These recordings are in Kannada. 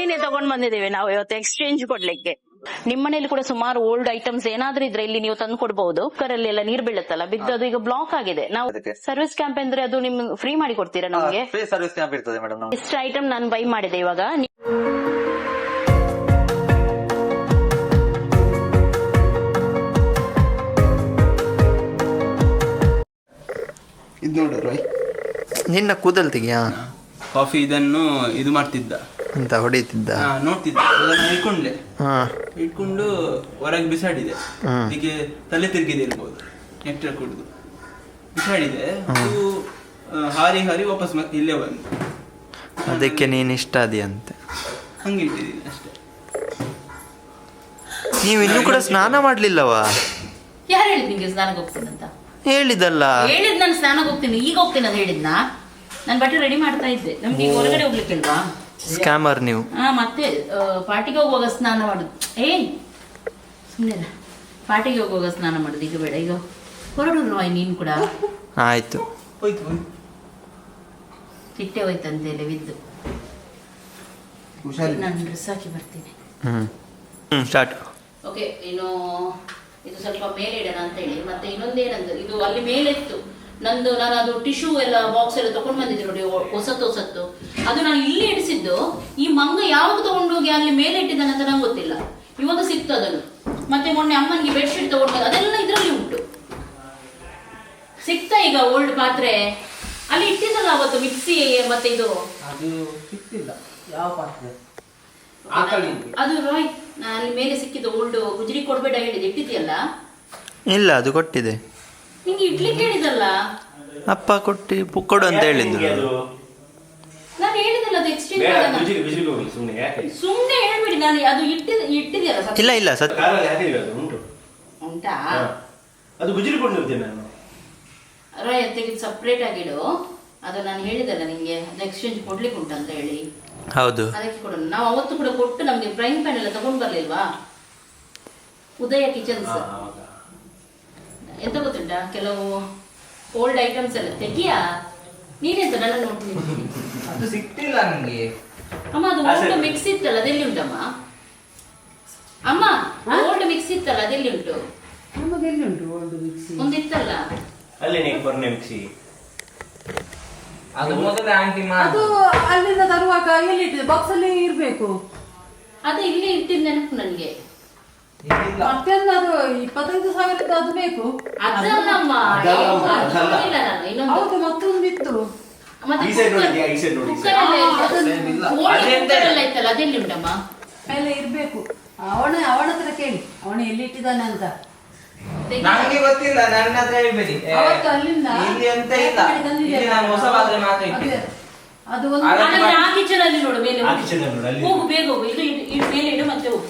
ನೋಡಿನೇ ತಗೊಂಡ್ ಬಂದಿದ್ದೀವಿ ನಾವು ಇವತ್ತು ಎಕ್ಸ್ಚೇಂಜ್ ಕೊಡ್ಲಿಕ್ಕೆ. ನಿಮ್ಮ ಮನೇಲಿ ಕೂಡ ಸುಮಾರು ಓಲ್ಡ್ ಐಟಮ್ಸ್ ಏನಾದ್ರೂ ಇದ್ರೆ ಇಲ್ಲಿ ನೀವು ತಂದು ಕೊಡಬಹುದು ಕುಕ್ಕರಲ್ಲಿ ಎಲ್ಲ ನೀರ್ ಬೀಳುತ್ತಲ್ಲ ಬಿದ್ದು ಅದು ಈಗ ಬ್ಲಾಕ್ ಆಗಿದೆ. ನಾವು ಸರ್ವಿಸ್ ಕ್ಯಾಂಪ್ ಅಂದ್ರೆ ಅದು ನಿಮ್ ಫ್ರೀ ಮಾಡಿ ಕೊಡ್ತೀರಾ ನಮಗೆ? ಫ್ರೀ ಸರ್ವಿಸ್ ಕ್ಯಾಂಪ್ ಇರ್ತದೆ ಮೇಡಮ್ ಇಷ್ಟ ಐಟಮ್ ನಾನು ಬೈ ಮಾಡಿದೆ ಇವಾಗ. ಇದು ನೋಡು ನಿನ್ನ ಕೂದಲ್ ತೆಗಿಯಾ? ಕಾಫಿ ಇದನ್ನು ಇದು ಮಾಡ್ತಿದ್ದ. ಅಂತ ಹೊಡಿತಿದ್ದ ನೋಡ್ತಿದ್ದೆ. ಅದನ್ನು ಇಟ್ಕೊಂಡ್ಲೆ ಇಟ್ಕೊಂಡು ಹೊರಗೆ ಬಿಸಾಡಿದೆ. ಹೀಗೆ ತಲೆ ತಿರುಗಿದೆ ಇರ್ಬೋದು ನೆಕ್ಟರ್ ಕುಡಿದು. ಬಿಸಾಡಿದೆ. ಅದು ಆ, ಹಾರಿ ಹಾರಿ ವಾಪಸ್ ಮತ್ತೆ ಇಲ್ಲೇ ಬಂದು. ಅದಕ್ಕೆ ನೀನ್ ಇಷ್ಟ ಅಂತೆ ಹಂಗೆ ಇಟ್ಟಿದ್ದೀನಿ ಅಷ್ಟೇ. ನೀವು ಇನ್ನೂ ಕೂಡ ಸ್ನಾನ ಮಾಡ್ಲಿಲ್ಲವಾ? ಯಾರು ಹೇಳಿದ್ ನಿಂಗೆ ಸ್ನಾನಕ್ಕೆ ಹೋಗ್ತೀನಿ ಅಂತ? ಹೇಳಿದಲ್ಲ ಹೇಳಿದ್ ನಾನು ಸ್ನಾನಕ್ಕೆ ಹೋಗ್ತೀನಿ ಈಗ ಹೋಗ್ತೀನಿ ಅಂತ ಹೇಳಿದ್ನಾ? ನಾನು ಬಟ್ಟೆ ರೆಡಿ ಮಾಡ್ತಾ ಇದ್ದೆ. ನಮ್ಗೆ ಈಗ ಹೊರಗಡೆ ಹೋಗ್ಲಿಕ್ಕಿಲ್ವಾ? ಸ್ಕ್ಯಾಮರ್ ನೀವು. ಹಾ ಮತ್ತೆ ಪಾರ್ಟಿಗೆ ಹೋಗುವಾಗ ಸ್ನಾನ ಮಾಡುದು. ಏ ಸುಮ್ಮನೆ ಪಾರ್ಟಿಗೆ ಹೋಗುವಾಗ ಸ್ನಾನ ಮಾಡುದು. ಈಗ ಬೇಡ ಈಗ ಹೊರಡು ರಾಯ್ ನೀನು ಕೂಡ. ಆಯ್ತು. ಹೋಯ್ತು ಚಿಟ್ಟೆ ಹೋಯ್ತಂತೆ ಇಲ್ಲಿ ಬಿದ್ದು. ನಾನು ಡ್ರೆಸ್ ಹಾಕಿ ಬರ್ತೀನಿ. ಹ್ಮ್. ಹ್ಮ್ ಸ್ಟಾರ್ಟ್ ಓಕೆ ಇನ್ನು ಇದು ಸ್ವಲ್ಪ ಮೇಲೆ ಇಡೋಣ ಅಂತ ಹೇಳಿ. ಮತ್ತೆ ಇನ್ನೊಂದು ಏನಂದ್ರೆ ಇದು ಅಲ್ಲಿ ಮೇಲೆ ಇತ್ತು ನಂದು ನಾನು ಅದು ಟಿಶ್ಯೂ ಎಲ್ಲ ಬಾಕ್ಸ್ ಎಲ್ಲ ತಗೊಂಡ್ ಬಂದಿದ್ದೆ ನೋಡಿ ಹೊಸತ್ತು ಹೊಸತ್ತು. ಅದು ನಾನು ಇಲ್ಲಿ ಇಡಿಸಿದ್ದು ಈ ಮಂಗ ಯಾವಾಗ ತಗೊಂಡು ಹೋಗಿ ಅಲ್ಲಿ ಮೇಲೆ ಇಟ್ಟಿದ್ದಾನೆ ಅಂತ ನಂಗೆ ಗೊತ್ತಿಲ್ಲ. ಇವಾಗ ಸಿಕ್ತು ಅದನ್ನು. ಮತ್ತೆ ಮೊನ್ನೆ ಅಮ್ಮನಿಗೆ ಬೆಡ್ಶೀಟ್ ತಗೊಂಡು ಬಂದ ಅದೆಲ್ಲ ಇದರಲ್ಲಿ ಉಂಟು. ಸಿಕ್ತಾ ಈಗ ಓಲ್ಡ್ ಪಾತ್ರೆ. ಅಲ್ಲಿ ಇಟ್ಟಿದ್ದಲ್ಲ ಅವತ್ತು ಮಿಕ್ಸಿ ಮತ್ತೆ ಇದು? ಅದು ಸಿಕ್ತಿಲ್ಲ. ಯಾವ ಪಾತ್ರೆ? ಅದು ರಾಯ್ ನಾನು ಅಲ್ಲಿ ಮೇಲೆ ಸಿಕ್ಕಿದ್ದು ಓಲ್ಡ್ ಗುಜರಿ ಕೊಡ್ಬೇಡ ಹೇಳಿದ್ದು ಇಟ್ಟಿದ್ಯಲ್ಲ ಇಲ್ಲ ಅದು ಕೊಟ್ಟಿದೆ. ನಿಂಗೆ ಇಡ್ಲಿಕ್ಕೆ ಹೇಳಿದಲ್ಲ ಅಪ್ಪ ಕೊಟ್ಟಿ ಕೊಡು ಅಂತ ಹೇಳಿದ್ರು ನಾನು ಹೇಳಿದಲ್ಲ ಅದು ಎಕ್ಸ್ಚೇಂಜ್ ಬೇಡ ಮಾಡೋಣ. ಬಿಸಿಲು ಬಿಸಿಲು ಹೋಗಿ ಸುಮ್ಮನೆ ಯಾಕೆ? ಸುಮ್ನೆ ಹೇಳ್ಬಿಡಿ ನಾನು ಅದು ಇಟ್ಟಿದ್ದೆ ಇಟ್ಟಿದ್ಯಲ್ಲ. ಇಲ್ಲ ಇಲ್ಲ ಸತ್ ಕಾರಲ್ಲಿ ಹಾಕಿದ್ವಿ ಅದು? ಉಂಟು. ಉಂಟಾ? ಅದು ಗುಜರಿ ಕೊಂಡಿರ್ತೇನೆ ನಾನು. ರಾಯ್ ತೆಗೆದು ಸಪ್ರೇಟ್ ಆಗಿಡು ಅದು ನಾನು ಹೇಳಿದಲ್ಲ ನಿಂಗೆ ಅದು ಎಕ್ಸ್ಚೇಂಜ್ ಕೊಡ್ಲಿಕ್ಕೆ ಅಂತ ಹೇಳಿ. ಹೌದು. ಅದಕ್ಕೆ ಕೊಡೋಣ. ನಾವು ಅವತ್ತು ಕೂಡ ಕೊಟ್ಟು ನಮಗೆ ಫ್ರೈಂಗ್ ಪ್ಯಾನ್ ಎಲ್ಲ ತಗೊಂಡ್ ಬರ್ಲಿಲ್ವಾ? ಉದಯ ಕಿಚನ್ಸ್. ಎಂತ ಗೊತ್ತುಂಟ? ಕೆಲವು ಓಲ್ಡ್ ಐಟಮ್ಸ್ ಎಲ್ಲ ತೆಗಿಯಾ? ನೀನೆಂತ ನನ್ನ ನೋಡ್ತೀನಿ ಅದು ಸಿಕ್ತಿಲ್ಲ ನಂಗೆ. ಅಮ್ಮ ಅದು ಓಲ್ಡ್ ಮಿಕ್ಸ್ ಇತ್ತಲ್ಲ ಅದೆಲ್ಲಿ ಉಂಟಮ್ಮ ಅಮ್ಮ ಓಲ್ಡ್ ಮಿಕ್ಸ್ ಇತ್ತಲ್ಲ ಅದೆಲ್ಲಿ ಉಂಟು ನಮಗೆಲ್ಲಿ ಉಂಟು ಓಲ್ಡ್ ಮಿಕ್ಸಿ ಒಂದಿತ್ತಲ್ಲ. ಅಲ್ಲಿ ನೀ ಬರ್ನೆ ಮಿಕ್ಸಿ ಅದು ಮೊದಲೇ ಆಂಟಿ ಅದು ಅಲ್ಲಿಂದ ತರುವಾಗ ಎಲ್ಲಿ ಇಟ್ಟಿದೆ ಬಾಕ್ಸ್ ಅಲ್ಲಿ ಇರಬೇಕು. ಅದು ಇಲ್ಲಿ ಇಟ್ಟಿದ್ ನೆನಪು ನನ್ಗೆ ಮತ್ತೆಂದ ಅದು ಇಪ್ಪತ್ತೈದು ಸಾವಿರದ್ದು ಅದು ಬೇಕು ಅದಲ್ಲಮ್ಮ ಅದಲ್ಲ. ನಾನು ಇನ್ನೊಂದು ಹೌದು ಮತ್ತೊಂದಿತ್ತು ಮತ್ತೆ ಈ ಈ ನೋಡಿ, ಈ ಕುಕ್ಕರ್ ಎಲ್ಲ ಇತ್ತು. ಇಲ್ಲ. ಓಲ್ಡ್ ಅದೆಂತ ಕುಕ್ಕರ್ ಎಲ್ಲ ಇತ್ತಲ್ಲ ಅದೆಲ್ಲಿ ಉಂಟಮ್ಮ ಮೇಲೆ ಇರ್ಬೇಕು ಅವನ ಅವನ ಹತ್ರ ಕೇಳಿ ಅವನ ಎಲ್ಲಿ ಇಟ್ಟಿದ್ದಾನೆ ಅಂತ ತೆಗಿ. ನಂಗೆ ಗೊತ್ತಿಲ್ಲ ನನ್ನ ಹತ್ರ ಹೇಳ್ಬೇಡಿ ಏ, ಅವತ್ತು ಅಲ್ಲಿಂದ ಇಲ್ಲಿ ಅಂತ ಇಲ್ಲ ತಂದಿದ್ಯಲ್ಲ. ಇಲ್ಲಿ ನಾನು ಹೊಸ ಪಾತ್ರೆ ಮಾತ್ರ ಅದೇ. ಇಟ್ಟಿದ್ದೆ ಅದು ಒಂದು ಹಾಗಾದ್ರೆ ಆ ಕಿಚನ್ ಅಲ್ಲಿ ನೋಡು ಮೇಲೆ ಹೋಗು. ಅಲ್ಲಿ ನೋಡು, ಅಲ್ಲಿ. ಹೋಗು ಬೇಗ ಹೋಗು ಇದು ಇಡು- ಇಡು ಮೇಲೆ ಇಡು ಮತ್ತೆ ಹೋಗು